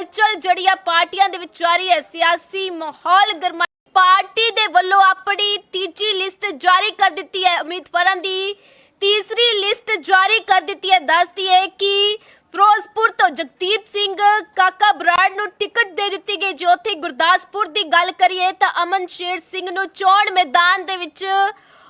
ਹਲਚਲ ਜਿਹੜੀ ਆ ਪਾਰਟੀਆਂ ਦੇ ਵਿੱਚ ਜਾਰੀ ਹੈ, ਸਿਆਸੀ ਮਾਹੌਲ ਗਰਮਾ ਪਾਰਟੀ ਦੇ ਵੱਲੋਂ ਆਪਣੀ ਤੀਜੀ ਲਿਸਟ ਜਾਰੀ ਕਰ ਦਿੱਤੀ ਹੈ। ਉਮੀਦਵਾਰਾਂ ਦੀ ਤੀਸਰੀ ਲਿਸਟ ਜਾਰੀ ਕਰ ਦਿੱਤੀ ਹੈ। ਦੱਸਦੀ ਹੈ ਕਿ ਫਿਰੋਜ਼ਪੁਰ ਤੋਂ ਜਗਦੀਪ ਸਿੰਘ ਕਾਕਾ ਬਰਾੜ ਨੂੰ ਟਿਕਟ ਦੇ ਦਿੱਤੀ ਗਈ। ਜੇ ਉੱਥੇ ਗੁਰਦਾਸਪੁਰ ਦੀ ਗੱਲ ਕਰੀਏ ਤਾਂ ਅਮਨ ਸ਼ੇਰ ਸਿੰਘ ਨੂੰ ਚੋਣ ਮੈਦਾਨ ਦੇ ਵਿੱਚ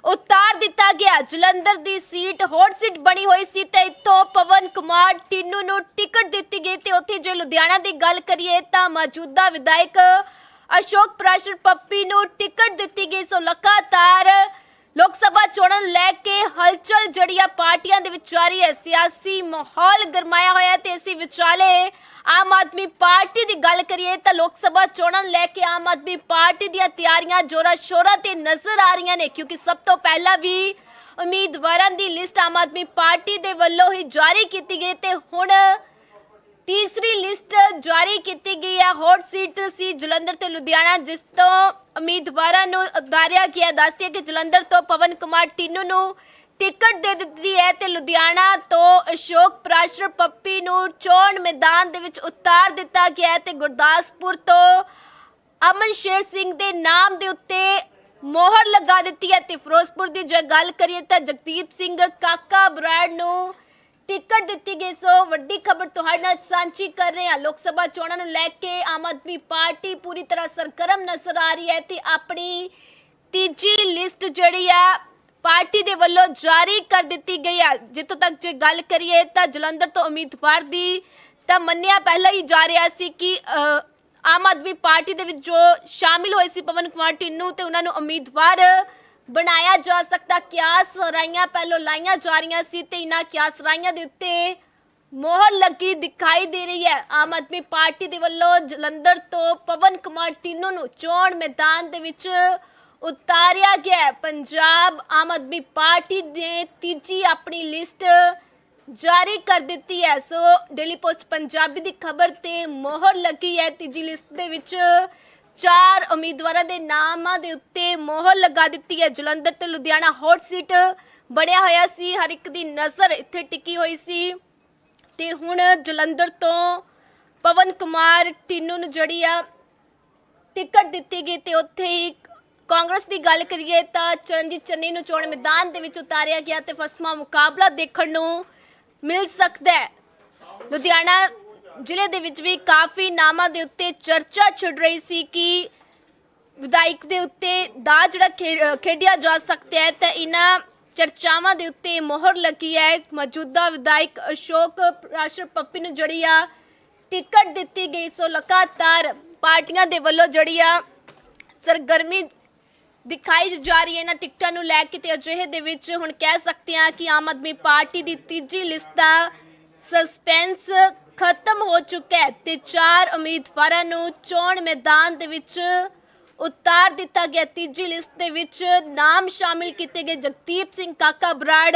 ਉਤਾਰ ਦਿੱਤਾ ਗਿਆ। ਜਲੰਧਰ ਦੀ ਸੀਟ ਹੌਟ ਸੀਟ ਬਣੀ ਹੋਈ ਸੀ ਤੇ ਇੱਥੋਂ ਪਵਨ ਕੁਮਾਰ ਟਿੰਨੂ ਨੂੰ ਟਿਕਟ ਦਿੱਤੀ ਗਈ ਤੇ ਉੱਥੇ ਜੇ ਲੁਧਿਆਣਾ ਦੀ ਗੱਲ ਕਰੀਏ ਤਾਂ ਮੌਜੂਦਾ ਵਿਧਾਇਕ ਅਸ਼ੋਕ ਪ੍ਰਾਸ਼ਰ ਪੱਪੀ ਨੂੰ ਟਿਕਟ ਦਿੱਤੀ ਗਈ। ਸੋ ਲਗਾਤਾਰ ਲੋਕ ਸਭਾ ਚੋਣਾਂ ਲੈ ਕੇ ਹਲਚਲ ਜਿਹੜੀ ਆ ਪਾਰਟੀਆਂ ਦੇ ਵਿਚਾਰੀ ਹੈ। ਸਿਆਸੀ ਮਾਹੌਲ ਗਰਮਾਇਆ ਹੋਇਆ ਤੇ ਇਸੇ ਵਿਚਾਲੇ ਆਮ ਆਦਮੀ ਪਾਰਟੀ ਦੀ ਗੱਲ ਕਰੀਏ ਤਾਂ ਲੋਕ ਸਭਾ ਚੋਣਾਂ ਲੈ ਕੇ ਆਮ ਆਦਮੀ ਪਾਰਟੀ ਦੀਆਂ ਤਿਆਰੀਆਂ ਜੋਰਾ ਸ਼ੋਰਾ ਤੇ ਨਜ਼ਰ ਆ ਰਹੀਆਂ ਨੇ, ਕਿਉਂਕਿ ਸਭ ਤੋਂ ਪਹਿਲਾਂ ਵੀ ਉਮੀਦਵਾਰਾਂ ਦੀ ਲਿਸਟ ਆਮ ਆਦਮੀ ਪਾਰਟੀ ਦੇ ਵੱਲੋਂ ਹੀ ਜਾਰੀ ਕੀਤੀ ਗਈ ਤੇ ਹੁਣ ਤੀਸਰੀ ਲਿਸਟ ਜਾਰੀ ਕੀਤੀ ਗਈ ਹੈ। ਹੌਟ ਸੀਟ ਸੀ ਜਲੰਧਰ ਤੇ ਲੁਧਿਆਣਾ, ਜਿਸ ਤੋਂ ਉਮੀਦਵਾਰਾਂ ਨੂੰ ਉਤਾਰਿਆ ਗਿਆ। ਦੱਸਦੀ ਹੈ ਕਿ ਜਲੰਧਰ ਤੋਂ ਪਵਨ ਕੁਮਾਰ ਟਿੰਨੂ ਨੂੰ ਟਿਕਟ ਦੇ ਦਿੱਤੀ ਹੈ ਤੇ ਲੁਧਿਆਣਾ ਤੋਂ ਅਸ਼ੋਕ ਪ੍ਰਾਸ਼ਰ ਪੱਪੀ ਨੂੰ ਚੋਣ ਮੈਦਾਨ ਦੇ ਵਿੱਚ ਉਤਾਰ ਦਿੱਤਾ ਗਿਆ ਹੈ ਤੇ ਗੁਰਦਾਸਪੁਰ ਤੋਂ ਅਮਨ ਸ਼ੇਰ ਸਿੰਘ ਦੇ ਨਾਮ ਦੇ ਉੱਤੇ ਮੋਹਰ ਲਗਾ ਦਿੱਤੀ ਹੈ ਤੇ ਫਿਰੋਜ਼ਪੁਰ ਦੀ ਜੇ ਗੱਲ ਕਰੀਏ ਤਾਂ ਜਗਦੀਪ ਸਿੰਘ ਕਾਕਾ ਬਰਾੜ ਨੂੰ ਟਿਕਟ ਦਿੱਤੀ ਗਈ, ਸੋ ਵੱਡੀ ਖਬਰ ਤੁਹਾਡੇ ਨਾਲ ਸਾਂਝੀ ਕਰ ਰਹੇ ਹਾਂ। ਲੋਕ ਸਭਾ ਚੋਣਾਂ ਨੂੰ ਲੈ ਕੇ ਆਮ ਆਦਮੀ ਪਾਰਟੀ ਪੂਰੀ ਤਰ੍ਹਾਂ ਸਰਗਰਮ ਨਜ਼ਰ ਆ ਰਹੀ ਹੈ ਤੇ ਆਪਣੀ ਤੀਜੀ ਲਿਸਟ ਜਿਹੜੀ ਆ ਪਾਰਟੀ ਦੇ ਵੱਲੋਂ ਜਾਰੀ ਕਰ ਦਿੱਤੀ ਗਈ ਹੈ। ਜਿੱਥੋਂ ਤੱਕ ਜੇ ਗੱਲ ਕਰੀਏ ਤਾਂ ਜਲੰਧਰ ਤੋਂ ਉਮੀਦਵਾਰ ਦੀ ਤਾਂ ਮੰਨਿਆ ਪਹਿਲਾਂ ਹੀ ਜਾ ਰਿਹਾ ਸੀ ਕਿ ਆਮ ਆਦਮੀ ਪਾਰਟੀ ਦੇ ਵਿੱਚ ਜੋ ਸ਼ਾਮਿਲ ਹੋਏ ਸੀ ਪਵਨ ਕੁਮਾਰ ਟਿੰਨੂ ਤੇ ਉਹਨਾਂ ਨੂੰ ਉਮੀਦਵਾਰ ਬਣਾਇਆ ਜਾ ਸਕਦਾ। ਕਿਆਸ ਰਾਈਆਂ ਪਹਿਲੋਂ ਲਾਈਆਂ ਜਾ ਰਹੀਆਂ ਸੀ ਤੇ ਇਹਨਾਂ ਕਿਆਸ ਰਾਈਆਂ ਦੇ ਉੱਤੇ ਮੋਹਰ ਲੱਗੀ ਦਿਖਾਈ ਦੇ ਰਹੀ ਹੈ। ਆਮ ਆਦਮੀ ਪਾਰਟੀ ਦੇ ਵੱਲੋਂ ਜਲੰਧਰ ਤੋਂ ਪਵਨ ਕੁਮਾਰ ਟਿੰਨੂ ਨੂੰ ਚੋਣ ਮੈਦਾਨ ਦੇ ਵਿੱਚ ਉਤਾਰਿਆ ਗਿਆ ਪੰਜਾਬ ਆਮ ਆਦਮੀ ਪਾਰਟੀ ਨੇ ਤੀਜੀ ਆਪਣੀ ਲਿਸਟ ਜਾਰੀ ਕਰ ਦਿੱਤੀ ਹੈ। ਸੋ ਡੇਲੀ ਪੋਸਟ ਪੰਜਾਬੀ ਦੀ ਖਬਰ ਤੇ ਮੋਹਰ ਲੱਗੀ ਹੈ। ਤੀਜੀ ਲਿਸਟ ਦੇ ਵਿੱਚ ਚਾਰ ਉਮੀਦਵਾਰਾਂ ਦੇ ਨਾਮਾਂ ਦੇ ਉੱਤੇ ਮੋਹਰ ਲਗਾ ਦਿੱਤੀ ਹੈ। ਜਲੰਧਰ ਤੇ ਲੁਧਿਆਣਾ ਹੌਟ ਸੀਟ ਬਣਿਆ ਹੋਇਆ ਸੀ। ਹਰ ਇੱਕ ਦੀ ਨਜ਼ਰ ਇੱਥੇ ਟਿਕੀ ਹੋਈ ਸੀ। ਤੇ ਹੁਣ ਜਲੰਧਰ ਤੋਂ ਪਵਨ ਕੁਮਾਰ ਟਿੰਨੂ ਨੂੰ ਜਿਹੜੀ ਆ ਟਿਕਟ ਦਿੱਤੀ ਗਈ ਤੇ ਉੱਥੇ ਹੀ ਕਾਂਗਰਸ ਦੀ ਗੱਲ ਕਰੀਏ ਤਾਂ ਚਰਨਜੀਤ ਚੰਨੀ ਨੂੰ ਚੋਣ ਮੈਦਾਨ ਦੇ ਵਿੱਚ ਉਤਾਰਿਆ ਗਿਆ ਤੇ ਫਸਮਾ ਮੁਕਾਬਲਾ ਦੇਖਣ ਨੂੰ ਮਿਲ ਸਕਦਾ ਹੈ। ਲੁਧਿਆਣਾ ਜ਼ਿਲ੍ਹੇ ਦੇ ਵਿੱਚ ਵੀ ਕਾਫੀ ਨਾਮਾਂ ਦੇ ਉੱਤੇ ਚਰਚਾ ਛਿੜ ਰਹੀ ਸੀ ਕਿ ਵਿਧਾਇਕ ਦੇ ਉੱਤੇ ਦਾ ਜਿਹੜਾ ਖੇ- ਖੇਡਿਆ ਜਾ ਸਕਦਾ ਹੈ ਤਾਂ ਇਹਨਾਂ ਚਰਚਾਵਾਂ ਦੇ ਉੱਤੇ ਮੋਹਰ ਲੱਗੀ ਹੈ। ਮੌਜੂਦਾ ਵਿਧਾਇਕ ਅਸ਼ੋਕ ਰਾਸ਼ਰ ਪੱਪੀ ਨੂੰ ਜਿਹੜੀ ਆ ਟਿਕਟ ਦਿੱਤੀ ਗਈ, ਸੋ ਲਗਾਤਾਰ ਪਾਰਟੀਆਂ ਦੇ ਵੱਲੋਂ ਜਿਹੜੀ ਆ ਸਰਗਰਮੀ ਦਿਖਾਈ ਜਾ ਰਹੀ ਹੈ ਇਹਨਾਂ ਟਿਕਟਾਂ ਨੂੰ ਲੈ ਕੇ ਤੇ ਅਜਿਹੇ ਦੇ ਵਿੱਚ ਹੁਣ ਕਹਿ ਸਕਦੇ ਹਾਂ ਕਿ ਆਮ ਆਦਮੀ ਪਾਰਟੀ ਦੀ ਤੀਜੀ ਲਿਸਟ ਦਾ ਸਸਪੈਂਸ ਖਤਮ ਹੋ ਚੁੱਕਾ ਹੈ ਤੇ ਚਾਰ ਉਮੀਦਵਾਰਾਂ ਨੂੰ ਚੋਣ ਮੈਦਾਨ ਦੇ ਵਿੱਚ ਉਤਾਰ ਦਿੱਤਾ ਗਿਆ। ਤੀਜੀ ਲਿਸਟ ਦੇ ਵਿੱਚ ਨਾਮ ਸ਼ਾਮਿਲ ਕੀਤੇ ਗਏ ਜਗਦੀਪ ਸਿੰਘ, ਕਾਕਾ ਬਰਾੜ,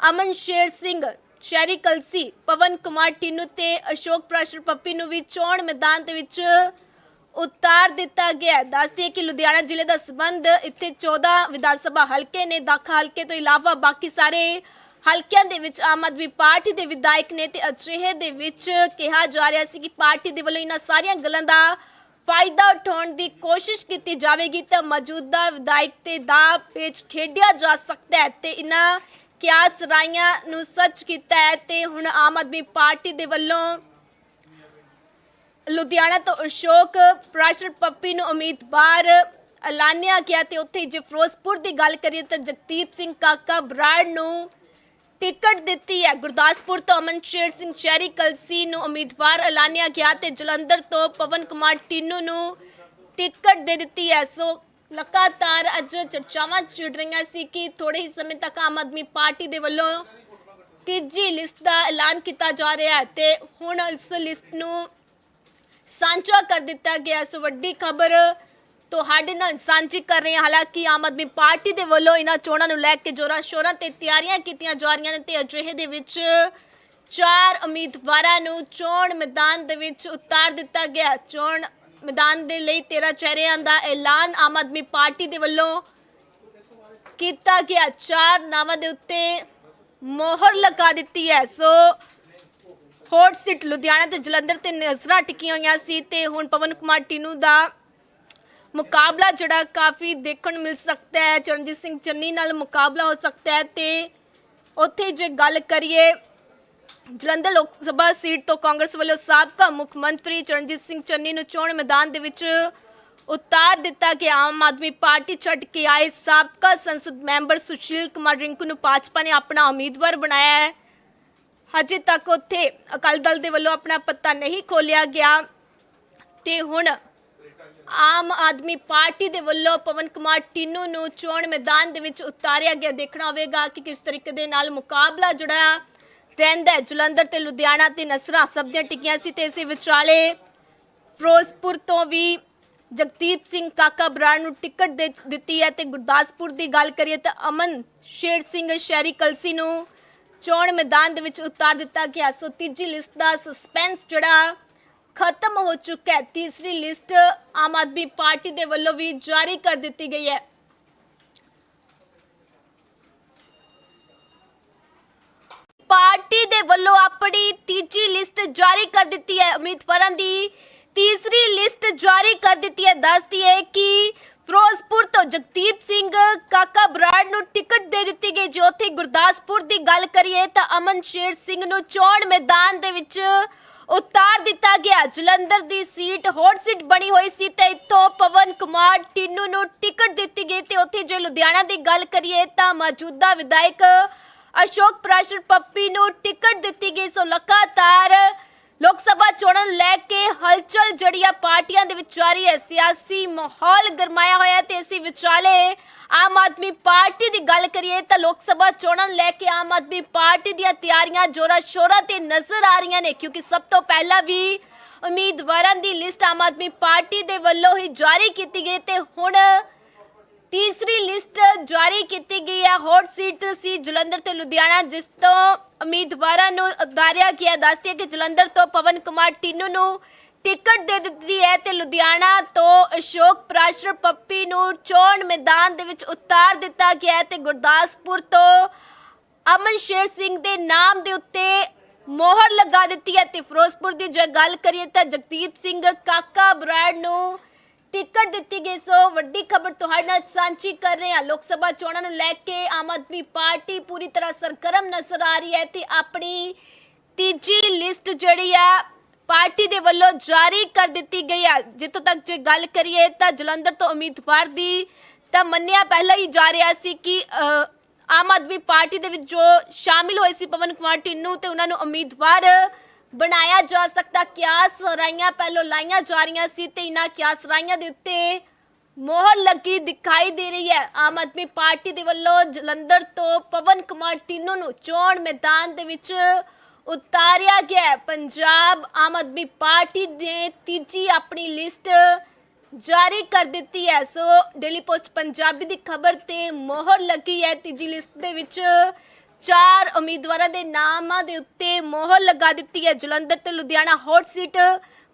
ਅਮਨ ਸ਼ੇਰ ਸਿੰਘ ਸ਼ੈਰੀ ਕਲਸੀ, ਪਵਨ ਕੁਮਾਰ ਟਿੰਨੂ ਤੇ ਅਸ਼ੋਕ ਪ੍ਰਾਸ਼ਰ ਪੱਪੀ ਨੂੰ ਵੀ ਚੋਣ ਮੈਦਾਨ ਦੇ ਵਿੱਚ ਉਤਾਰ ਦਿੱਤਾ ਗਿਆ ਦੱਸਦੀ ਹੈ ਕਿ ਲੁਧਿਆਣਾ ਜ਼ਿਲ੍ਹੇ ਦਾ ਸਬੰਧ ਇੱਥੇ 14 ਵਿਧਾਨ ਸਭਾ ਹਲਕੇ ਨੇ। ਦਾਖਾ ਹਲਕੇ ਤੋਂ ਇਲਾਵਾ ਬਾਕੀ ਸਾਰੇ ਹਲਕਿਆਂ ਦੇ ਵਿੱਚ ਆਮ ਆਦਮੀ ਪਾਰਟੀ ਦੇ ਵਿਧਾਇਕ ਨੇ ਤੇ ਅਜਿਹੇ ਦੇ ਵਿੱਚ ਕਿਹਾ ਜਾ ਰਿਹਾ ਸੀ ਕਿ ਪਾਰਟੀ ਦੇ ਵੱਲੋਂ ਇਹਨਾਂ ਸਾਰੀਆਂ ਗੱਲਾਂ ਦਾ ਫਾਇਦਾ ਉਠਾਉਣ ਦੀ ਕੋਸ਼ਿਸ਼ ਕੀਤੀ ਜਾਵੇਗੀ ਤਾਂ ਮੌਜੂਦਾ ਵਿਧਾਇਕ ਤੇ ਦਾ ਪੇਚ ਖੇਡਿਆ ਜਾ ਸਕਦਾ ਹੈ ਤੇ ਇਹਨਾਂ ਕਿਆਸ ਰਾਈਆਂ ਨੂੰ ਸੱਚ ਕੀਤਾ ਹੈ ਤੇ ਹੁਣ ਆਮ ਆਦਮੀ ਪਾਰਟੀ ਦੇ ਵੱਲੋਂ ਲੁਧਿਆਣਾ ਤੋਂ ਅਸ਼ੋਕ ਪ੍ਰਾਸ਼ਰ ਪੱਪੀ ਨੂੰ ਉਮੀਦਵਾਰ ਐਲਾਨਿਆ ਗਿਆ ਤੇ ਉੱਥੇ ਹੀ ਜੇ ਫਿਰੋਜ਼ਪੁਰ ਦੀ ਗੱਲ ਕਰੀਏ ਤਾਂ ਜਗਦੀਪ ਸਿੰਘ ਕਾਕਾ ਬਰਾੜ ਨੂੰ ਟਿਕਟ ਦਿੱਤੀ ਹੈ। ਗੁਰਦਾਸਪੁਰ ਤੋਂ ਅਮਨ ਸ਼ੇਰ ਸਿੰਘ ਸ਼ਹਿਰੀ ਕਲਸੀ ਨੂੰ ਉਮੀਦਵਾਰ ਐਲਾਨਿਆ ਗਿਆ ਤੇ ਜਲੰਧਰ ਤੋਂ ਪਵਨ ਕੁਮਾਰ ਟਿੰਨੂ ਨੂੰ ਟਿਕਟ ਦੇ ਦਿੱਤੀ ਹੈ। ਸੋ ਲਗਾਤਾਰ ਅੱਜ ਚਰਚਾਵਾਂ ਛਿੜ ਰਹੀਆਂ ਸੀ ਕਿ ਥੋੜੇ ਹੀ ਸਮੇਂ ਤੱਕ ਆਮ ਆਦਮੀ ਪਾਰਟੀ ਦੇ ਵੱਲੋਂ ਤੀਜੀ ਲਿਸਟ ਦਾ ਐਲਾਨ ਕੀਤਾ ਜਾ ਰਿਹਾ ਹੈ ਤੇ ਹੁਣ ਇਸ ਲਿਸਟ ਨੂੰ ਸਾਂਝਾ ਕਰ ਦਿੱਤਾ ਗਿਆ ਸੋ ਵੱਡੀ ਖਬਰ ਤੁਹਾਡੇ ਨਾਲ ਸਾਂਝੀ ਕਰ ਰਹੇ ਹਾਂ। ਹਾਲਾਂਕਿ ਆਮ ਆਦਮੀ ਪਾਰਟੀ ਦੇ ਵੱਲੋਂ ਇਹਨਾਂ ਚੋਣਾਂ ਨੂੰ ਲੈ ਕੇ ਜੋਰਾਂ ਸ਼ੋਰਾਂ ਤੇ ਤਿਆਰੀਆਂ ਕੀਤੀਆਂ ਜਾ ਰਹੀਆਂ ਨੇ ਤੇ ਅਜਿਹੇ ਦੇ ਵਿੱਚ ਚਾਰ ਉਮੀਦਵਾਰਾਂ ਨੂੰ ਚੋਣ ਮੈਦਾਨ ਦੇ ਵਿੱਚ ਉਤਾਰ ਦਿੱਤਾ ਗਿਆ। ਚੋਣ ਮੈਦਾਨ ਦੇ ਲਈ 13 ਚਿਹਰਿਆਂ ਦਾ ਐਲਾਨ ਆਮ ਆਦਮੀ ਪਾਰਟੀ ਦੇ ਵੱਲੋਂ ਕੀਤਾ ਗਿਆ। ਚਾਰ ਨਾਵਾਂ ਦੇ ਉੱਤੇ ਮੋਹਰ ਲਗਾ ਦਿੱਤੀ ਹੈ। ਸੋ ਹੌਟ ਸੀਟ, ਲੁਧਿਆਣਾ ਤੇ ਜਲੰਧਰ ਤੇ ਨਜ਼ਰਾਂ ਟਿਕੀਆਂ ਹੋਈਆਂ ਸੀ ਤੇ ਹੁਣ ਪਵਨ ਕੁਮਾਰ ਟੀਨੂ ਦਾ ਮੁਕਾਬਲਾ ਜਿਹੜਾ ਕਾਫੀ ਦੇਖਣ ਨੂੰ ਮਿਲ ਸਕਦਾ ਹੈ। ਚਰਨਜੀਤ ਸਿੰਘ ਚੰਨੀ ਨਾਲ ਮੁਕਾਬਲਾ ਹੋ ਸਕਦਾ ਹੈ ਤੇ ਉੱਥੇ ਜੇ ਗੱਲ ਕਰੀਏ ਜਲੰਧਰ ਲੋਕ ਸਭਾ ਸੀਟ ਤੋਂ ਕਾਂਗਰਸ ਵੱਲੋਂ ਸਾਬਕਾ ਮੁੱਖ ਮੰਤਰੀ ਚਰਨਜੀਤ ਸਿੰਘ ਚੰਨੀ ਨੂੰ ਚੋਣ ਮੈਦਾਨ ਦੇ ਵਿੱਚ ਉਤਾਰ ਦਿੱਤਾ ਗਿਆ। ਆਮ ਆਦਮੀ ਪਾਰਟੀ ਛੱਡ ਕੇ ਆਏ ਸਾਬਕਾ ਸੰਸਦ ਮੈਂਬਰ ਸੁਸ਼ੀਲ ਕੁਮਾਰ ਰਿੰਕੂ ਨੂੰ ਭਾਜਪਾ ਨੇ ਆਪਣਾ ਉਮੀਦਵਾਰ ਬਣਾਇਆ ਹੈ। ਹਜੇ ਤੱਕ ਉੱਥੇ ਅਕਾਲੀ ਦਲ ਦੇ ਵੱਲੋਂ ਆਪਣਾ ਪੱਤਾ ਨਹੀਂ ਖੋਲਿਆ ਗਿਆ। ਤੇ ਹੁਣ ਆਮ ਆਦਮੀ ਪਾਰਟੀ ਦੇ ਵੱਲੋਂ ਪਵਨ ਕੁਮਾਰ ਟੀਨੂ ਨੂੰ ਚੋਣ ਮੈਦਾਨ ਦੇ ਵਿੱਚ ਉਤਾਰਿਆ ਗਿਆ। ਦੇਖਣਾ ਹੋਵੇਗਾ ਕਿ ਕਿਸ ਤਰੀਕੇ ਦੇ ਨਾਲ ਮੁਕਾਬਲਾ ਜਿਹੜਾ ਰਹਿੰਦਾ ਹੈ। ਜਲੰਧਰ ਤੇ ਲੁਧਿਆਣਾ ਤੇ ਨਸਰਾ ਸਭ ਦੀਆਂ ਟਿੱਕੀਆਂ ਸੀ ਤੇ ਇਸੇ ਵਿਚਾਲੇ ਫਿਰੋਜ਼ਪੁਰ ਤੋਂ ਵੀ ਜਗਦੀਪ ਸਿੰਘ ਕਾਕਾ ਬਰਾੜ ਨੂੰ ਟਿਕਟ ਦੇ ਦਿੱਤੀ ਹੈ ਤੇ ਗੁਰਦਾਸਪੁਰ ਦੀ ਗੱਲ ਕਰੀਏ ਤਾਂ ਅਮਨ ਸ਼ੇਰ ਸਿੰਘ ਸ਼ਹਿਰੀ ਕਲਸੀ ਨੂੰ ਚੋਣ ਮੈਦਾਨ ਦੇ ਵਿੱਚ ਉਤਾਰ ਦਿੱਤਾ ਗਿਆ। ਸੋ ਤੀਜੀ ਲਿਸਟ ਦਾ ਸਸਪੈਂਸ ਜਿਹੜਾ ਖਤਮ ਹੋ ਚੁੱਕਾ ਹੈ। ਤੀਸਰੀ ਲਿਸਟ ਆਮ ਆਦਮੀ ਪਾਰਟੀ ਦੇ ਵੱਲੋਂ ਵੀ ਜਾਰੀ ਕਰ ਦਿੱਤੀ ਗਈ ਹੈ। ਪਾਰਟੀ ਦੇ ਵੱਲੋਂ ਆਪਣੀ ਤੀਜੀ ਲਿਸਟ ਜਾਰੀ ਕਰ ਦਿੱਤੀ ਹੈ। ਉਮੀਦਵਾਰਾਂ ਦੀ ਤੀਸਰੀ ਲਿਸਟ ਜਾਰੀ ਕਰ ਦਿੱਤੀ ਹੈ। ਦੱਸਦੀ ਹੈ ਕਿ ਫਿਰੋਜ਼ਪੁਰ ਤੋਂ ਜਗਦੀਪ ਸਿੰਘ ਕਾਕਾ ਬਰਾੜ ਨੂੰ ਟਿਕਟ ਦੇ ਦਿੱਤੀ ਗਈ। ਜੇ ਉੱਥੇ ਗੁਰਦਾਸਪੁਰ ਦੀ ਗੱਲ ਕਰੀਏ ਤਾਂ ਅਮਨ ਸ਼ੇਰ ਸਿੰਘ ਨੂੰ ਚੋਣ ਮੈਦਾਨ ਦੇ ਵਿੱਚ ਉਤਾਰ ਦਿੱਤਾ ਗਿਆ। ਜਲੰਧਰ ਦੀ ਸੀਟ ਹੌਟ ਸੀਟ ਬਣੀ ਹੋਈ ਸੀ ਤੇ ਇੱਥੋਂ ਪਵਨ ਕੁਮਾਰ ਟਿੰਨੂ ਨੂੰ ਟਿਕਟ ਦਿੱਤੀ ਗਈ ਤੇ ਉੱਥੇ ਜੇ ਲੁਧਿਆਣਾ ਦੀ ਗੱਲ ਕਰੀਏ ਤਾਂ ਮੌਜੂਦਾ ਵਿਧਾਇਕ ਅਸ਼ੋਕ ਪ੍ਰਾਸ਼ਰ ਪੱਪੀ ਨੂੰ ਟਿਕਟ ਦਿੱਤੀ ਗਈ। ਸੋ ਲਗਾਤਾਰ ਲੋਕ ਸਭਾ ਚੋਣਾਂ ਨੂੰ ਲੈ ਕੇ ਹਲਚਲ ਜੜੀਆਂ ਪਾਰਟੀਆਂ ਦੇ ਵਿੱਚ ਜਾਰੀ ਹੈ, ਸਿਆਸੀ ਮਾਹੌਲ ਗਰਮਾਇਆ ਹੋਇਆ ਤੇ ਇਸੇ ਵਿਚਾਲੇ ਆਮ ਆਦਮੀ ਪਾਰਟੀ ਦੀ ਗੱਲ ਕਰੀਏ ਤਾਂ ਲੋਕ ਸਭਾ ਚੋਣਾਂ ਨੂੰ ਲੈ ਕੇ ਆਮ ਆਦਮੀ ਪਾਰਟੀ ਦੀਆਂ ਤਿਆਰੀਆਂ ਜ਼ੋਰਾਂ ਸ਼ੋਰਾਂ ਤੇ ਨਜ਼ਰ ਆ ਰਹੀਆਂ ਨੇ, ਕਿਉਂਕਿ ਸਭ ਤੋਂ ਪਹਿਲਾਂ ਵੀ ਉਮੀਦਵਾਰਾਂ ਦੀ ਲਿਸਟ ਆਮ ਆਦਮੀ ਪਾਰਟੀ ਦੇ ਵੱਲੋਂ ਹੀ ਜਾਰੀ ਕੀਤੀ ਗਈ ਤੇ ਹੁਣ ਤੀਸਰੀ ਲਿਸਟ ਜਾਰੀ ਕੀਤੀ ਗਈ ਹੈ। ਹੌਟ ਸੀਟ ਸੀ ਜਲੰਧਰ ਤੇ ਲੁਧਿਆਣਾ, ਜਿਸ ਤੋਂ ਉਮੀਦਵਾਰਾਂ ਨੂੰ ਉਤਾਰਿਆ ਗਿਆ। ਦੱਸਦੀ ਹੈ ਕਿ ਜਲੰਧਰ ਤੋਂ ਪਵਨ ਕੁਮਾਰ ਟੀਨੂ ਨੂੰ ਟਿਕਟ ਦੇ ਦਿੱਤੀ ਹੈ ਤੇ ਲੁਧਿਆਣਾ ਤੋਂ ਅਸ਼ੋਕ ਪ੍ਰਾਸ਼ਰ ਪੱਪੀ ਨੂੰ ਚੋਣ ਮੈਦਾਨ ਦੇ ਵਿੱਚ ਉਤਾਰ ਦਿੱਤਾ ਗਿਆ ਹੈ ਤੇ ਗੁਰਦਾਸਪੁਰ ਤੋਂ ਅਮਨ ਸ਼ੇਰ ਸਿੰਘ ਦੇ ਨਾਮ ਦੇ ਉੱਤੇ ਮੋਹਰ ਲਗਾ ਦਿੱਤੀ ਹੈ। ਤੇ ਫਿਰੋਜ਼ਪੁਰ ਦੀ ਜੇ ਗੱਲ ਕਰੀਏ ਤਾਂ ਜਗਦੀਪ ਸਿੰਘ ਕਾਕਾ ਬਰਾੜ ਨੂੰ ਟਿਕਟ ਦਿੱਤੀ ਗਈ, ਸੋ ਵੱਡੀ ਖਬਰ ਤੁਹਾਡੇ ਨਾਲ ਸਾਂਝੀ ਕਰ ਰਹੇ ਹਾਂ। ਲੋਕ ਸਭਾ ਚੋਣਾਂ ਨੂੰ ਲੈ ਕੇ ਆਮ ਆਦਮੀ ਪਾਰਟੀ ਪੂਰੀ ਤਰ੍ਹਾਂ ਸਰਗਰਮ ਨਜ਼ਰ ਆ ਰਹੀ ਹੈ ਤੇ ਆਪਣੀ ਤੀਜੀ ਲਿਸਟ ਜਿਹੜੀ ਹੈ, ਪਾਰਟੀ ਦੇ ਵੱਲੋਂ ਜਾਰੀ ਕਰ ਦਿੱਤੀ ਗਈ ਹੈ। ਜਿੱਥੋਂ ਤੱਕ ਜੇ ਗੱਲ ਕਰੀਏ ਤਾਂ ਜਲੰਧਰ ਤੋਂ ਉਮੀਦਵਾਰ ਦੀ ਤਾਂ ਮੰਨਿਆ ਪਹਿਲਾਂ ਹੀ ਜਾ ਰਿਹਾ ਸੀ ਕਿ ਆਮ ਆਦਮੀ ਪਾਰਟੀ ਦੇ ਵਿੱਚ ਜੋ ਸ਼ਾਮਿਲ ਹੋਏ ਸੀ ਪਵਨ ਕੁਮਾਰ ਟਿੰਨੂ ਤੇ ਉਹਨਾਂ ਨੂੰ ਉਮੀਦਵਾਰ ਬਣਾਇਆ ਜਾ ਸਕਦਾ। ਕਿਆਸ ਰਾਈਆਂ ਪਹਿਲੋਂ ਲਾਈਆਂ ਜਾ ਰਹੀਆਂ ਸੀ ਤੇ ਇਹਨਾਂ ਕਿਆਸ ਰਾਈਆਂ ਦੇ ਉੱਤੇ ਮੋਹਰ ਲੱਗੀ ਦਿਖਾਈ ਦੇ ਰਹੀ ਹੈ। ਆਮ ਆਦਮੀ ਪਾਰਟੀ ਦੇ ਵੱਲੋਂ ਜਲੰਧਰ ਤੋਂ ਪਵਨ ਕੁਮਾਰ ਟਿੰਨੂ ਨੂੰ ਚੋਣ ਮੈਦਾਨ ਦੇ ਵਿੱਚ ਉਤਾਰਿਆ ਗਿਆ ਹੈ। ਪੰਜਾਬ ਆਮ ਆਦਮੀ ਪਾਰਟੀ ਨੇ ਤੀਜੀ ਆਪਣੀ ਲਿਸਟ ਜਾਰੀ ਕਰ ਦਿੱਤੀ ਹੈ। ਸੋ ਡੇਲੀ ਪੋਸਟ ਪੰਜਾਬੀ ਦੀ ਖਬਰ ਤੇ ਮੋਹਰ ਲੱਗੀ ਹੈ। ਤੀਜੀ ਲਿਸਟ ਦੇ ਵਿੱਚ ਚਾਰ ਉਮੀਦਵਾਰਾਂ ਦੇ ਨਾਮਾਂ ਦੇ ਉੱਤੇ ਮੋਹਰ ਲਗਾ ਦਿੱਤੀ ਹੈ। ਜਲੰਧਰ ਤੇ ਲੁਧਿਆਣਾ ਹੌਟ ਸੀਟ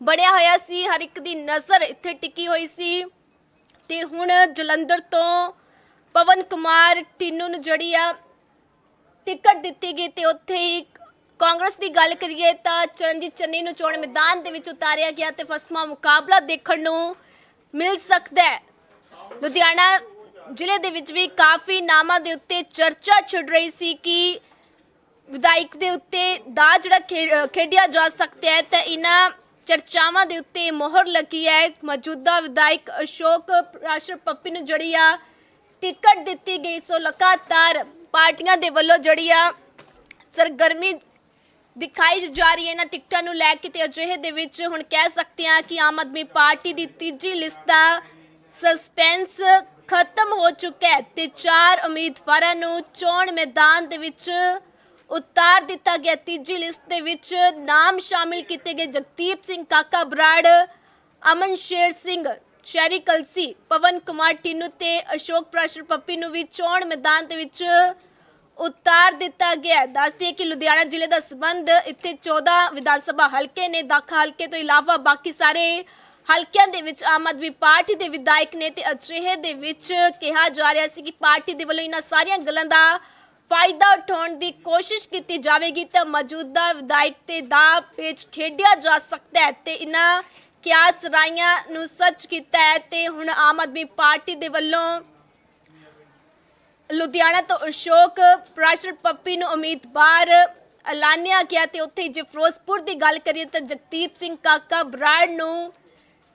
ਬਣਿਆ ਹੋਇਆ ਸੀ। ਹਰ ਇੱਕ ਦੀ ਨਜ਼ਰ ਇੱਥੇ ਟਿਕੀ ਹੋਈ ਸੀ। ਤੇ ਹੁਣ ਜਲੰਧਰ ਤੋਂ ਪਵਨ ਕੁਮਾਰ ਟਿੰਨੂ ਨੂੰ ਜਿਹੜੀ ਆ ਟਿਕਟ ਦਿੱਤੀ ਗਈ ਤੇ ਉੱਥੇ ਹੀ ਕਾਂਗਰਸ ਦੀ ਗੱਲ ਕਰੀਏ ਤਾਂ ਚਰਨਜੀਤ ਚੰਨੀ ਨੂੰ ਚੋਣ ਮੈਦਾਨ ਦੇ ਵਿੱਚ ਉਤਾਰਿਆ ਗਿਆ ਤੇ ਫਸਮਾ ਮੁਕਾਬਲਾ ਦੇਖਣ ਨੂੰ ਮਿਲ ਸਕਦਾ ਹੈ। ਲੁਧਿਆਣਾ ਜ਼ਿਲ੍ਹੇ ਦੇ ਵਿੱਚ ਵੀ ਕਾਫੀ ਨਾਮਾਂ ਦੇ ਉੱਤੇ ਚਰਚਾ ਛਿੜ ਰਹੀ ਸੀ ਕਿ ਵਿਧਾਇਕ ਦੇ ਉੱਤੇ ਦਾ ਜਿਹੜਾ ਖੇ- ਖੇਡਿਆ ਜਾ ਸਕਦਾ ਹੈ ਤਾਂ ਇਹਨਾਂ ਚਰਚਾਵਾਂ ਦੇ ਉੱਤੇ ਮੋਹਰ ਲੱਗੀ ਹੈ। ਮੌਜੂਦਾ ਵਿਧਾਇਕ ਅਸ਼ੋਕ ਰਾਸ਼ਟਰ ਪੱਪੀ ਨੂੰ ਜਿਹੜੀ ਆ ਟਿਕਟ ਦਿੱਤੀ ਗਈ। ਸੋ ਲਗਾਤਾਰ ਪਾਰਟੀਆਂ ਦੇ ਵੱਲੋਂ ਜਿਹੜੀ ਆ ਸਰਗਰਮੀ ਦਿਖਾਈ ਜਾ ਰਹੀ ਹੈ। ਇਹਨਾਂ ਟਿਕਟਾਂ ਨੂੰ ਲੈ ਕੇ ਤੇ ਅਜਿਹੇ ਦੇ ਵਿੱਚ ਹੁਣ ਕਹਿ ਸਕਦੇ ਹਾਂ ਕਿ ਆਮ ਆਦਮੀ ਪਾਰਟੀ ਦੀ ਤੀਜੀ ਲਿਸਟ ਦਾ ਸਸਪੈਂਸ ਖਤਮ ਹੋ ਚੁੱਕਾ ਹੈ ਤੇ ਚਾਰ ਉਮੀਦਵਾਰਾਂ ਨੂੰ ਚੋਣ ਮੈਦਾਨ ਦੇ ਵਿੱਚ ਉਤਾਰ ਦਿੱਤਾ ਗਿਆ। ਤੀਜੀ ਲਿਸਟ ਦੇ ਵਿੱਚ ਨਾਮ ਸ਼ਾਮਿਲ ਕੀਤੇ ਗਏ ਜਗਦੀਪ ਸਿੰਘ, ਕਾਕਾ ਬਰਾੜ, ਅਮਨ ਸ਼ੇਰ ਸਿੰਘ ਸ਼ੈਰੀ ਕਲਸੀ, ਪਵਨ ਕੁਮਾਰ ਟੀਨੂ ਤੇ ਅਸ਼ੋਕ ਪ੍ਰਾਸ਼ਰ ਪੱਪੀ ਨੂੰ ਵੀ ਚੋਣ ਮੈਦਾਨ ਦੇ ਵਿੱਚ ਉਤਾਰ ਦਿੱਤਾ ਗਿਆ ਦੱਸਦੀ ਹੈ ਕਿ ਲੁਧਿਆਣਾ ਜ਼ਿਲ੍ਹੇ ਦਾ ਸਬੰਧ ਇੱਥੇ 14 ਵਿਧਾਨ ਸਭਾ ਹਲਕੇ ਨੇ। ਦਾਖਾ ਹਲਕੇ ਤੋਂ ਇਲਾਵਾ ਬਾਕੀ ਸਾਰੇ ਹਲਕਿਆਂ ਦੇ ਵਿੱਚ ਆਮ ਆਦਮੀ ਪਾਰਟੀ ਦੇ ਵਿਧਾਇਕ ਨੇ ਤੇ ਅਜਿਹੇ ਦੇ ਵਿੱਚ ਕਿਹਾ ਜਾ ਰਿਹਾ ਸੀ ਕਿ ਪਾਰਟੀ ਦੇ ਵੱਲੋਂ ਇਹਨਾਂ ਸਾਰੀਆਂ ਗੱਲਾਂ ਦਾ ਫਾਇਦਾ ਉਠਾਉਣ ਦੀ ਕੋਸ਼ਿਸ਼ ਕੀਤੀ ਜਾਵੇਗੀ ਤਾਂ ਮੌਜੂਦਾ ਵਿਧਾਇਕ ਤੇ ਦਾ ਪੇਚ ਖੇਡਿਆ ਜਾ ਸਕਦਾ ਹੈ ਤੇ ਇਹਨਾਂ ਕਿਆਸ ਰਾਈਆਂ ਨੂੰ ਸੱਚ ਕੀਤਾ ਹੈ ਤੇ ਹੁਣ ਆਮ ਆਦਮੀ ਪਾਰਟੀ ਦੇ ਵੱਲੋਂ ਲੁਧਿਆਣਾ ਤੋਂ ਅਸ਼ੋਕ, ਪ੍ਰਾਸ਼ਰ ਪੱਪੀ ਨੂੰ ਉਮੀਦਵਾਰ ਐਲਾਨਿਆ ਗਿਆ ਤੇ ਉੱਥੇ ਜੇ ਫਿਰੋਜ਼ਪੁਰ ਦੀ ਗੱਲ ਕਰੀਏ ਤਾਂ ਜਗਦੀਪ ਸਿੰਘ ਕਾਕਾ ਬਰਾੜ ਨੂੰ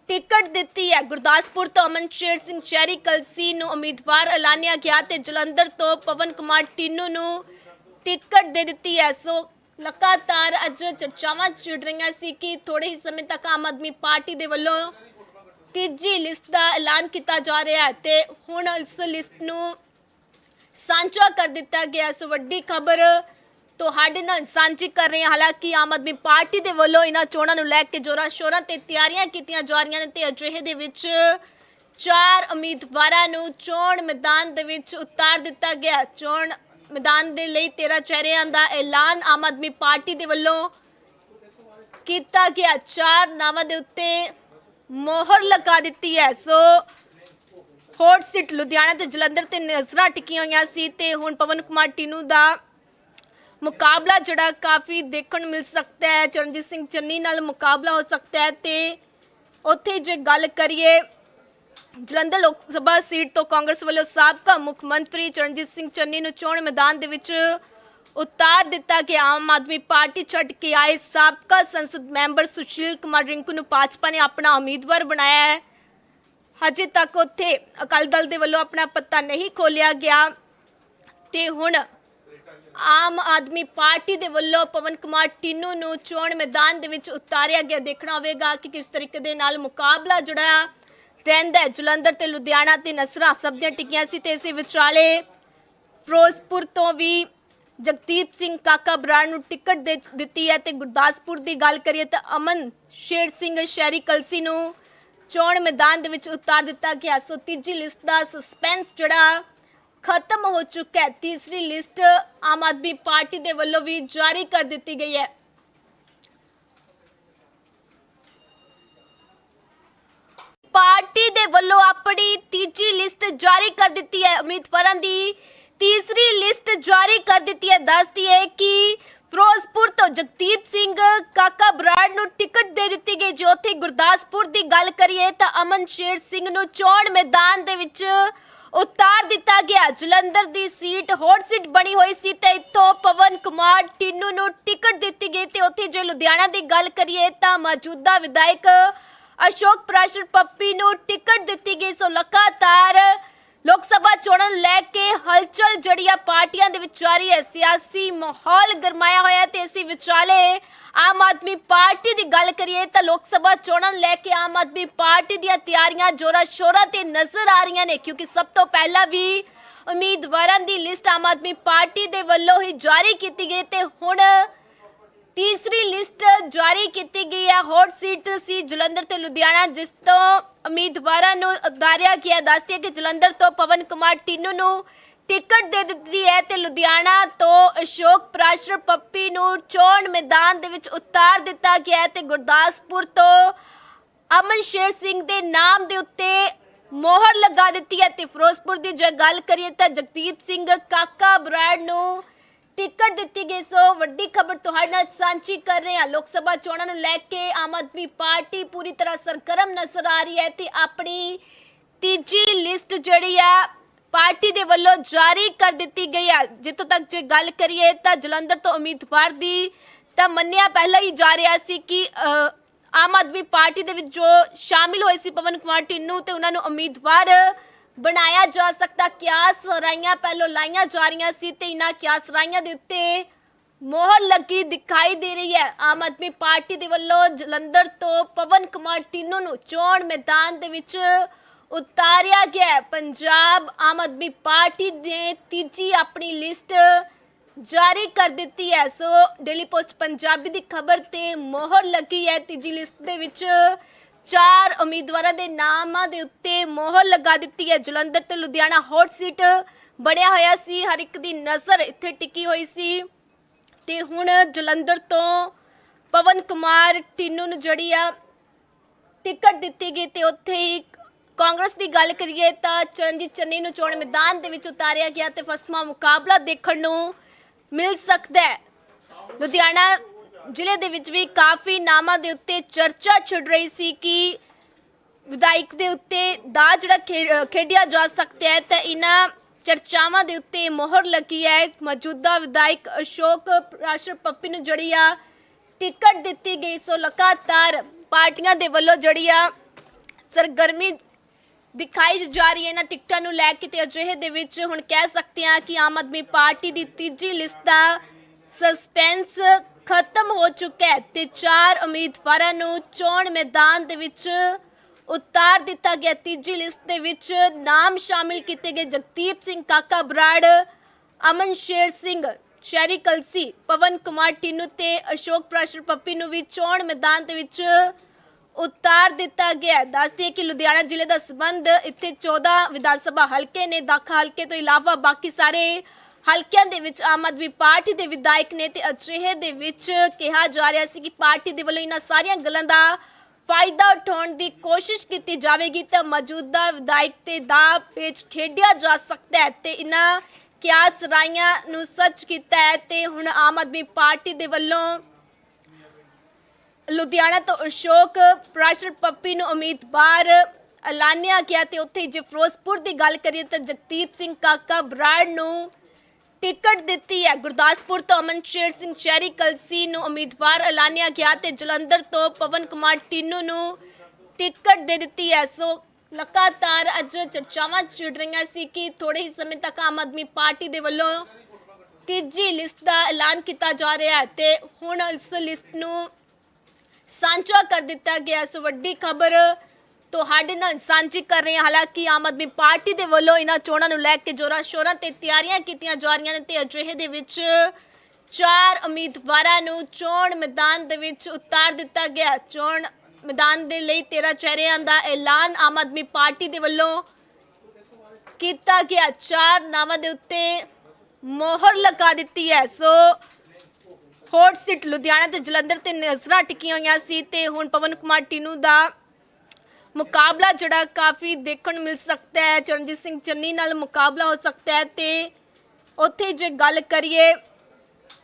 ਟਿਕਟ ਦਿੱਤੀ ਹੈ। ਗੁਰਦਾਸਪੁਰ ਤੋਂ ਅਮਨਸ਼ੇਰ ਸਿੰਘ ਚੈਰੀ ਕਲਸੀ ਨੂੰ ਉਮੀਦਵਾਰ ਐਲਾਨਿਆ ਗਿਆ ਤੇ ਜਲੰਧਰ ਤੋਂ ਪਵਨ ਕੁਮਾਰ ਟੀਨੂ ਨੂੰ ਟਿਕਟ ਦੇ ਦਿੱਤੀ ਹੈ। ਸੋ ਲਗਾਤਾਰ ਅੱਜ ਚਰਚਾਵਾਂ ਛਿੜ ਰਹੀਆਂ ਸੀ ਕਿ ਥੋੜੇ ਹੀ ਸਮੇਂ ਤੱਕ ਆਮ ਆਦਮੀ ਪਾਰਟੀ ਦੇ ਵੱਲੋਂ ਤੀਜੀ ਲਿਸਟ ਦਾ ਐਲਾਨ ਕੀਤਾ ਜਾ ਰਿਹਾ ਹੈ ਤੇ ਹੁਣ ਇਸ ਲਿਸਟ ਨੂੰ ਸਾਂਝਾ ਕਰ ਦਿੱਤਾ ਗਿਆ। ਸੋ ਵੱਡੀ ਖਬਰ ਤੁਹਾਡੇ ਨਾਲ ਸਾਂਝੀ ਕਰ ਰਹੇ ਹਾਂ। ਹਾਲਾਂਕਿ ਆਮ ਆਦਮੀ ਪਾਰਟੀ ਦੇ ਵੱਲੋਂ ਇਹਨਾਂ ਚੋਣਾਂ ਨੂੰ ਲੈ ਕੇ ਜੋਰਾਂ ਸ਼ੋਰਾਂ ਤੇ ਤਿਆਰੀਆਂ ਕੀਤੀਆਂ ਜਾ ਰਹੀਆਂ ਨੇ ਤੇ ਅਜਿਹੇ ਦੇ ਵਿੱਚ ਚਾਰ ਉਮੀਦਵਾਰਾਂ ਨੂੰ ਚੋਣ ਮੈਦਾਨ ਦੇ ਵਿੱਚ ਉਤਾਰ ਦਿੱਤਾ ਗਿਆ। ਚੋਣ ਮੈਦਾਨ ਦੇ ਲਈ 13 ਚਿਹਰਿਆਂ ਦਾ ਐਲਾਨ ਆਮ ਆਦਮੀ ਪਾਰਟੀ ਦੇ ਵੱਲੋਂ ਕੀਤਾ ਗਿਆ। ਚਾਰ ਨਾਵਾਂ ਦੇ ਉੱਤੇ ਮੋਹਰ ਲਗਾ ਦਿੱਤੀ ਹੈ। ਸੋ ਹੌਟ ਸੀਟ ਲੁਧਿਆਣਾ ਤੇ ਜਲੰਧਰ ਤੇ ਨਜ਼ਰਾਂ ਟਿਕੀਆਂ ਹੋਈਆਂ ਸੀ ਤੇ ਹੁਣ ਪਵਨ ਕੁਮਾਰ ਟੀਨੂ ਦਾ ਮੁਕਾਬਲਾ ਜਿਹੜਾ ਕਾਫੀ ਦੇਖਣ ਨੂੰ ਮਿਲ ਸਕਦਾ ਹੈ। ਚਰਨਜੀਤ ਸਿੰਘ ਚੰਨੀ ਨਾਲ ਮੁਕਾਬਲਾ ਹੋ ਸਕਦਾ ਹੈ ਤੇ ਉੱਥੇ ਜੇ ਗੱਲ ਕਰੀਏ, ਜਲੰਧਰ ਲੋਕ ਸਭਾ ਸੀਟ ਤੋਂ ਕਾਂਗਰਸ ਵੱਲੋਂ ਸਾਬਕਾ ਮੁੱਖ ਮੰਤਰੀ ਚਰਨਜੀਤ ਸਿੰਘ ਚੰਨੀ ਨੂੰ ਚੋਣ ਮੈਦਾਨ ਦੇ ਵਿੱਚ ਉਤਾਰ ਦਿੱਤਾ ਗਿਆ। ਆਮ ਆਦਮੀ ਪਾਰਟੀ ਛੱਡ ਕੇ ਆਏ ਸਾਬਕਾ ਸੰਸਦ ਮੈਂਬਰ ਸੁਸ਼ੀਲ ਕੁਮਾਰ ਰਿੰਕੂ ਨੂੰ ਭਾਜਪਾ ਨੇ ਆਪਣਾ ਉਮੀਦਵਾਰ ਬਣਾਇਆ ਹੈ। ਹਜੇ ਤੱਕ ਉੱਥੇ ਅਕਾਲੀ ਦਲ ਦੇ ਵੱਲੋਂ ਆਪਣਾ ਪੱਤਾ ਨਹੀਂ ਖੋਲਿਆ ਗਿਆ ਤੇ ਹੁਣ ਆਮ ਆਦਮੀ ਪਾਰਟੀ ਦੇ ਵੱਲੋਂ ਪਵਨ ਕੁਮਾਰ ਟੀਨੂ ਨੂੰ ਚੋਣ ਮੈਦਾਨ ਦੇ ਵਿੱਚ ਉਤਾਰਿਆ ਗਿਆ। ਦੇਖਣਾ ਹੋਵੇਗਾ ਕਿ ਕਿਸ ਤਰੀਕੇ ਦੇ ਨਾਲ ਮੁਕਾਬਲਾ ਜਿਹੜਾ ਰਹਿੰਦਾ ਹੈ। ਜਲੰਧਰ ਤੇ ਲੁਧਿਆਣਾ ਤੇ ਨਸਰਾ ਸਭ ਦੀਆਂ ਟਿੱਕੀਆਂ ਸੀ ਤੇ ਇਸੇ ਵਿਚਾਲੇ ਫਿਰੋਜ਼ਪੁਰ ਤੋਂ ਵੀ ਜਗਦੀਪ ਸਿੰਘ ਕਾਕਾ ਬਰਾੜ ਨੂੰ ਟਿਕਟ ਦੇ ਦਿੱਤੀ ਹੈ ਤੇ ਗੁਰਦਾਸਪੁਰ ਦੀ ਗੱਲ ਕਰੀਏ ਤਾਂ ਅਮਨ ਸ਼ੇਰ ਸਿੰਘ ਸ਼ਹਿਰੀ ਕਲਸੀ ਨੂੰ ਚੋਣ ਮੈਦਾਨ ਦੇ ਵਿੱਚ ਉਤਾਰ ਦਿੱਤਾ ਗਿਆ। ਸੋ ਤੀਜੀ ਲਿਸਟ ਦਾ ਸਸਪੈਂਸ ਜਿਹੜਾ ਖਤਮ ਹੋ ਚੁੱਕਾ ਹੈ। ਤੀਸਰੀ ਲਿਸਟ ਆਮ ਆਦਮੀ ਪਾਰਟੀ ਦੇ ਵੱਲੋਂ ਵੀ ਜਾਰੀ ਕਰ ਦਿੱਤੀ ਗਈ ਹੈ। ਪਾਰਟੀ ਦੇ ਵੱਲੋਂ ਆਪਣੀ ਤੀਜੀ ਲਿਸਟ ਜਾਰੀ ਕਰ ਦਿੱਤੀ ਹੈ। ਉਮੀਦਵਾਰਾਂ ਦੀ ਤੀਸਰੀ ਲਿਸਟ ਜਾਰੀ ਕਰ ਦਿੱਤੀ ਹੈ। ਦੱਸਦੀ ਹੈ ਕਿ ਫਿਰੋਜ਼ਪੁਰ ਤੋਂ ਜਗਦੀਪ ਸਿੰਘ ਕਾਕਾ ਬਰਾੜ ਨੂੰ ਟਿਕਟ ਦੇ ਦਿੱਤੀ ਗਈ। ਜੇ ਉੱਥੇ ਗੁਰਦਾਸਪੁਰ ਦੀ ਗੱਲ ਕਰੀਏ ਤਾਂ ਅਮਨ ਸ਼ੇਰ ਸਿੰਘ ਨੂੰ ਚੋਣ ਮੈਦਾਨ ਦੇ ਵਿੱਚ ਉਤਾਰ ਦਿੱਤਾ ਗਿਆ। ਜਲੰਧਰ ਦੀ ਸੀਟ ਹੌਟ ਸੀਟ ਬਣੀ ਹੋਈ ਸੀ ਤੇ ਇੱਥੋਂ ਪਵਨ ਕੁਮਾਰ ਟਿੰਨੂ ਨੂੰ ਟਿਕਟ ਦਿੱਤੀ ਗਈ ਤੇ ਉੱਥੇ ਜੇ ਲੁਧਿਆਣਾ ਦੀ ਗੱਲ ਕਰੀਏ ਤਾਂ ਮੌਜੂਦਾ ਵਿਧਾਇਕ ਅਸ਼ੋਕ ਪ੍ਰਾਸ਼ਰ ਪੱਪੀ ਨੂੰ ਟਿਕਟ ਦਿੱਤੀ ਗਈ। ਸੋ ਲਗਾਤਾਰ ਲੋਕ ਸਭਾ ਚੋਣਾਂ ਲੈ ਕੇ ਹਲਚਲ ਜਿਹੜੀ ਆ ਪਾਰਟੀਆਂ ਦੇ ਵਿਚਾਰੀ ਹੈ। ਸਿਆਸੀ ਮਾਹੌਲ ਗਰਮਾਇਆ ਹੋਇਆ ਤੇ ਇਸੇ ਵਿਚਾਲੇ ਆਮ ਆਦਮੀ ਪਾਰਟੀ ਦੀ ਗੱਲ ਕਰੀਏ ਤਾਂ ਲੋਕ ਸਭਾ ਚੋਣਾਂ ਲੈ ਕੇ ਆਮ ਆਦਮੀ ਪਾਰਟੀ ਦੀਆਂ ਤਿਆਰੀਆਂ ਜੋਰਾ ਸ਼ੋਰਾ ਤੇ ਨਜ਼ਰ ਆ ਰਹੀਆਂ ਨੇ, ਕਿਉਂਕਿ ਸਭ ਤੋਂ ਪਹਿਲਾਂ ਵੀ ਉਮੀਦਵਾਰਾਂ ਦੀ ਲਿਸਟ ਆਮ ਆਦਮੀ ਪਾਰਟੀ ਦੇ ਵੱਲੋਂ ਹੀ ਜਾਰੀ ਕੀਤੀ ਗਈ ਤੇ ਹੁਣ ਤੀਸਰੀ ਲਿਸਟ ਜਾਰੀ ਕੀਤੀ ਗਈ ਹੈ। ਹੌਟ ਸੀਟ ਸੀ ਜਲੰਧਰ ਤੇ ਲੁਧਿਆਣਾ, ਜਿਸ ਤੋਂ ਉਮੀਦਵਾਰਾਂ ਨੂੰ ਉਤਾਰਿਆ ਗਿਆ। ਦੱਸਦੀ ਹੈ ਕਿ ਜਲੰਧਰ ਤੋਂ ਪਵਨ ਕੁਮਾਰ ਟੀਨੂ ਨੂੰ ਟਿਕਟ ਦੇ ਦਿੱਤੀ ਹੈ ਤੇ ਲੁਧਿਆਣਾ ਤੋਂ ਅਸ਼ੋਕ ਪ੍ਰਾਸ਼ਰ ਪੱਪੀ ਨੂੰ ਚੋਣ ਮੈਦਾਨ ਦੇ ਵਿੱਚ ਉਤਾਰ ਦਿੱਤਾ ਗਿਆ ਹੈ ਤੇ ਗੁਰਦਾਸਪੁਰ ਤੋਂ ਅਮਨ ਸ਼ੇਰ ਸਿੰਘ ਦੇ ਨਾਮ ਦੇ ਉੱਤੇ ਮੋਹਰ ਲਗਾ ਦਿੱਤੀ ਹੈ ਤੇ ਫਿਰੋਜ਼ਪੁਰ ਦੀ ਜੇ ਗੱਲ ਕਰੀਏ ਤਾਂ ਜਗਦੀਪ ਸਿੰਘ ਕਾਕਾ ਬਰਾੜ ਨੂੰ ਟਿਕਟ ਦਿੱਤੀ ਗਈ। ਸੋ ਵੱਡੀ ਖਬਰ ਤੁਹਾਡੇ ਨਾਲ ਸਾਂਝੀ ਕਰ ਰਹੇ ਹਾਂ। ਲੋਕ ਸਭਾ ਚੋਣਾਂ ਨੂੰ ਲੈ ਕੇ ਆਮ ਆਦਮੀ ਪਾਰਟੀ ਪੂਰੀ ਤਰ੍ਹਾਂ ਸਰਗਰਮ ਨਜ਼ਰ ਆ ਰਹੀ ਹੈ ਤੇ ਆਪਣੀ ਤੀਜੀ ਲਿਸਟ ਜਿਹੜੀ ਆ ਪਾਰਟੀ ਦੇ ਵੱਲੋਂ ਜਾਰੀ ਕਰ ਦਿੱਤੀ ਗਈ ਹੈ। ਜਿੱਥੋਂ ਤੱਕ ਜੇ ਗੱਲ ਕਰੀਏ ਤਾਂ ਜਲੰਧਰ ਤੋਂ ਉਮੀਦਵਾਰ ਦੀ ਤਾਂ ਮੰਨਿਆ ਪਹਿਲਾਂ ਹੀ ਜਾ ਰਿਹਾ ਸੀ ਕਿ ਆਮ ਆਦਮੀ ਪਾਰਟੀ ਦੇ ਵਿੱਚ ਜੋ ਸ਼ਾਮਿਲ ਹੋਏ ਸੀ ਪਵਨ ਕੁਮਾਰ ਟਿੰਨੂ ਤੇ ਉਹਨਾਂ ਨੂੰ ਉਮੀਦਵਾਰ ਬਣਾਇਆ ਜਾ ਸਕਦਾ। ਕਿਆਸ ਰਾਈਆਂ ਪਹਿਲੋਂ ਲਾਈਆਂ ਜਾ ਰਹੀਆਂ ਸੀ ਤੇ ਇਹਨਾਂ ਕਿਆਸ ਰਾਈਆਂ ਦੇ ਉੱਤੇ ਮੋਹਰ ਲੱਗੀ ਦਿਖਾਈ ਦੇ ਰਹੀ ਹੈ। ਆਮ ਆਦਮੀ ਪਾਰਟੀ ਦੇ ਵੱਲੋਂ ਜਲੰਧਰ ਤੋਂ ਪਵਨ ਕੁਮਾਰ ਟਿੰਨੂ ਨੂੰ ਚੋਣ ਮੈਦਾਨ ਦੇ ਵਿੱਚ ਉਤਾਰਿਆ ਗਿਆ ਪੰਜਾਬ ਆਮ ਆਦਮੀ ਪਾਰਟੀ ਨੇ ਤੀਜੀ ਆਪਣੀ ਲਿਸਟ ਜਾਰੀ ਕਰ ਦਿੱਤੀ ਹੈ। ਸੋ ਡੇਲੀ ਪੋਸਟ ਪੰਜਾਬੀ ਦੀ ਖਬਰ ਤੇ ਮੋਹਰ ਲੱਗੀ ਹੈ। ਤੀਜੀ ਲਿਸਟ ਦੇ ਵਿੱਚ ਚਾਰ ਉਮੀਦਵਾਰਾਂ ਦੇ ਨਾਮਾਂ ਦੇ ਉੱਤੇ ਮੋਹਰ ਲਗਾ ਦਿੱਤੀ ਹੈ। ਜਲੰਧਰ ਤੇ ਲੁਧਿਆਣਾ ਹੌਟ ਸੀਟ ਬਣਿਆ ਹੋਇਆ ਸੀ। ਹਰ ਇੱਕ ਦੀ ਨਜ਼ਰ ਇੱਥੇ ਟਿਕੀ ਹੋਈ ਸੀ। ਤੇ ਹੁਣ ਜਲੰਧਰ ਤੋਂ ਪਵਨ ਕੁਮਾਰ ਟਿੰਨੂ ਨੂੰ ਜਿਹੜੀ ਆ ਟਿਕਟ ਦਿੱਤੀ ਗਈ ਤੇ ਉੱਥੇ ਹੀ ਕਾਂਗਰਸ ਦੀ ਗੱਲ ਕਰੀਏ ਤਾਂ ਚਰਨਜੀਤ ਚੰਨੀ ਨੂੰ ਚੋਣ ਮੈਦਾਨ ਦੇ ਵਿੱਚ ਉਤਾਰਿਆ ਗਿਆ ਤੇ ਫਸਮਾ ਮੁਕਾਬਲਾ ਦੇਖਣ ਨੂੰ ਮਿਲ ਸਕਦਾ ਹੈ। ਲੁਧਿਆਣਾ ਜ਼ਿਲ੍ਹੇ ਦੇ ਵਿੱਚ ਵੀ ਕਾਫੀ ਨਾਮਾਂ ਦੇ ਉੱਤੇ ਚਰਚਾ ਛਿੜ ਰਹੀ ਸੀ ਕਿ ਵਿਧਾਇਕ ਦੇ ਉੱਤੇ ਦਾ ਜਿਹੜਾ ਖੇ- ਖੇਡਿਆ ਜਾ ਸਕਦਾ ਹੈ ਤਾਂ ਇਹਨਾਂ ਚਰਚਾਵਾਂ ਦੇ ਉੱਤੇ ਮੋਹਰ ਲੱਗੀ ਹੈ। ਮੌਜੂਦਾ ਵਿਧਾਇਕ ਅਸ਼ੋਕ ਰਾਸ਼ਟਰ ਪੱਪੀ ਨੂੰ ਜਿਹੜੀ ਆ ਟਿਕਟ ਦਿੱਤੀ ਗਈ, ਸੋ ਲਗਾਤਾਰ ਪਾਰਟੀਆਂ ਦੇ ਵੱਲੋਂ ਜਿਹੜੀ ਆ ਸਰਗਰਮੀ ਦਿਖਾਈ ਜਾ ਰਹੀ ਹੈ ਇਹਨਾਂ ਟਿਕਟਾਂ ਨੂੰ ਲੈ ਕੇ ਤੇ ਅਜਿਹੇ ਦੇ ਵਿੱਚ ਹੁਣ ਕਹਿ ਸਕਦੇ ਹਾਂ ਕਿ ਆਮ ਆਦਮੀ ਪਾਰਟੀ ਦੀ ਤੀਜੀ ਲਿਸਟ ਦਾ ਸਸਪੈਂਸ ਖਤਮ ਹੋ ਚੁੱਕਾ ਹੈ ਤੇ ਚਾਰ ਉਮੀਦਵਾਰਾਂ ਨੂੰ ਚੋਣ ਮੈਦਾਨ ਦੇ ਵਿੱਚ ਉਤਾਰ ਦਿੱਤਾ ਗਿਆ। ਤੀਜੀ ਲਿਸਟ ਦੇ ਵਿੱਚ ਨਾਮ ਸ਼ਾਮਿਲ ਕੀਤੇ ਗਏ ਜਗਦੀਪ ਸਿੰਘ, ਕਾਕਾ ਬਰਾੜ, ਅਮਨ ਸ਼ੇਰ ਸਿੰਘ ਸ਼ੈਰੀ ਕਲਸੀ, ਪਵਨ ਕੁਮਾਰ ਟੀਨੂ ਤੇ ਅਸ਼ੋਕ ਪ੍ਰਾਸ਼ਰ ਪੱਪੀ ਨੂੰ ਵੀ ਚੋਣ ਮੈਦਾਨ ਦੇ ਵਿੱਚ ਉਤਾਰ ਦਿੱਤਾ ਗਿਆ ਹੈ। ਕਿ ਲੁਧਿਆਣਾ ਜ਼ਿਲ੍ਹੇ ਦਾ ਸਬੰਧ ਇੱਥੇ 14 ਵਿਧਾਨ ਸਭਾ ਹਲਕੇ ਨੇ ਦਾਖਾ ਹਲਕੇ ਤੋਂ ਇਲਾਵਾ ਬਾਕੀ ਸਾਰੇ ਹਲਕਿਆਂ ਦੇ ਵਿੱਚ ਆਮ ਆਦਮੀ ਪਾਰਟੀ ਦੇ ਵਿਧਾਇਕ ਨੇ ਤੇ ਅਜਿਹੇ ਦੇ ਵਿੱਚ ਕਿਹਾ ਜਾ ਰਿਹਾ ਸੀ ਕਿ ਪਾਰਟੀ ਦੇ ਵੱਲੋਂ ਇਹਨਾਂ ਸਾਰੀਆਂ ਗੱਲਾਂ ਦਾ ਫਾਇਦਾ ਉਠਾਉਣ ਦੀ ਕੋਸ਼ਿਸ਼ ਕੀਤੀ ਜਾਵੇਗੀ ਤਾਂ ਮੌਜੂਦਾ ਵਿਧਾਇਕ ਤੇ ਦਾ ਪੇਚ ਖੇਡਿਆ ਜਾ ਸਕਦਾ ਹੈ ਤੇ ਇਹਨਾਂ ਕਿਆਸ ਰਾਈਆਂ ਨੂੰ ਸੱਚ ਕੀਤਾ ਹੈ ਤੇ ਹੁਣ ਆਮ ਆਦਮੀ ਪਾਰਟੀ ਦੇ ਵੱਲੋਂ ਲੁਧਿਆਣਾ ਤੋਂ ਅਸ਼ੋਕ ਪ੍ਰਾਸ਼ਰ ਪੱਪੀ ਨੂੰ ਉਮੀਦਵਾਰ ਐਲਾਨਿਆ ਗਿਆ ਤੇ ਉੱਥੇ ਹੀ ਜੇ ਫਿਰੋਜ਼ਪੁਰ ਦੀ ਗੱਲ ਕਰੀਏ ਤਾਂ ਜਗਦੀਪ ਸਿੰਘ ਕਾਕਾ ਬਰਾੜ ਨੂੰ ਟਿਕਟ ਦਿੱਤੀ ਹੈ। ਗੁਰਦਾਸਪੁਰ ਤੋਂ ਅਮਨ ਸ਼ੇਰ ਸਿੰਘ ਸ਼ਹਿਰੀ ਕਲਸੀ ਨੂੰ ਉਮੀਦਵਾਰ ਐਲਾਨਿਆ ਗਿਆ ਤੇ ਜਲੰਧਰ ਤੋਂ ਪਵਨ ਕੁਮਾਰ ਟੀਨੂ ਨੂੰ ਟਿਕਟ ਦੇ ਦਿੱਤੀ ਹੈ। ਸੋ ਲਗਾਤਾਰ ਅੱਜ ਚਰਚਾਵਾਂ ਛਿੜ ਰਹੀਆਂ ਸੀ ਕਿ ਥੋੜੇ ਹੀ ਸਮੇਂ ਤੱਕ ਆਮ ਆਦਮੀ ਪਾਰਟੀ ਦੇ ਵੱਲੋਂ ਤੀਜੀ ਲਿਸਟ ਦਾ ਐਲਾਨ ਕੀਤਾ ਜਾ ਰਿਹਾ ਹੈ ਤੇ ਹੁਣ ਇਸ ਲਿਸਟ ਨੂੰ ਸਾਂਝਾ ਕਰ ਦਿੱਤਾ ਗਿਆ ਸੋ ਵੱਡੀ ਖਬਰ ਤੁਹਾਡੇ ਨਾਲ ਸਾਂਝੀ ਕਰ ਰਹੇ ਹਾਂ। ਹਾਲਾਂਕਿ ਆਮ ਆਦਮੀ ਪਾਰਟੀ ਦੇ ਵੱਲੋਂ ਇਹਨਾਂ ਚੋਣਾਂ ਨੂੰ ਲੈ ਕੇ ਜੋਰਾਂ ਸ਼ੋਰਾਂ ਤੇ ਤਿਆਰੀਆਂ ਕੀਤੀਆਂ ਜਾ ਰਹੀਆਂ ਨੇ ਤੇ ਅਜਿਹੇ ਦੇ ਵਿੱਚ ਚਾਰ ਉਮੀਦਵਾਰਾਂ ਨੂੰ ਚੋਣ ਮੈਦਾਨ ਦੇ ਵਿੱਚ ਉਤਾਰ ਦਿੱਤਾ ਗਿਆ। ਚੋਣ ਮੈਦਾਨ ਦੇ ਲਈ 13 ਚਿਹਰਿਆਂ ਦਾ ਐਲਾਨ ਆਮ ਆਦਮੀ ਪਾਰਟੀ ਦੇ ਵੱਲੋਂ ਕੀਤਾ ਗਿਆ। ਚਾਰ ਨਾਵਾਂ ਦੇ ਉੱਤੇ ਮੋਹਰ ਲਗਾ ਦਿੱਤੀ ਹੈ। ਸੋ ਹੌਟ ਸੀਟ, ਲੁਧਿਆਣਾ ਤੇ ਜਲੰਧਰ ਤੇ ਨਜ਼ਰਾਂ ਟਿਕੀਆਂ ਹੋਈਆਂ ਸੀ ਤੇ ਹੁਣ ਪਵਨ ਕੁਮਾਰ ਟੀਨੂ ਦਾ ਮੁਕਾਬਲਾ ਜਿਹੜਾ ਕਾਫੀ ਦੇਖਣ ਨੂੰ ਮਿਲ ਸਕਦਾ ਹੈ। ਚਰਨਜੀਤ ਸਿੰਘ ਚੰਨੀ ਨਾਲ ਮੁਕਾਬਲਾ ਹੋ ਸਕਦਾ ਹੈ ਤੇ ਉੱਥੇ ਜੇ ਗੱਲ ਕਰੀਏ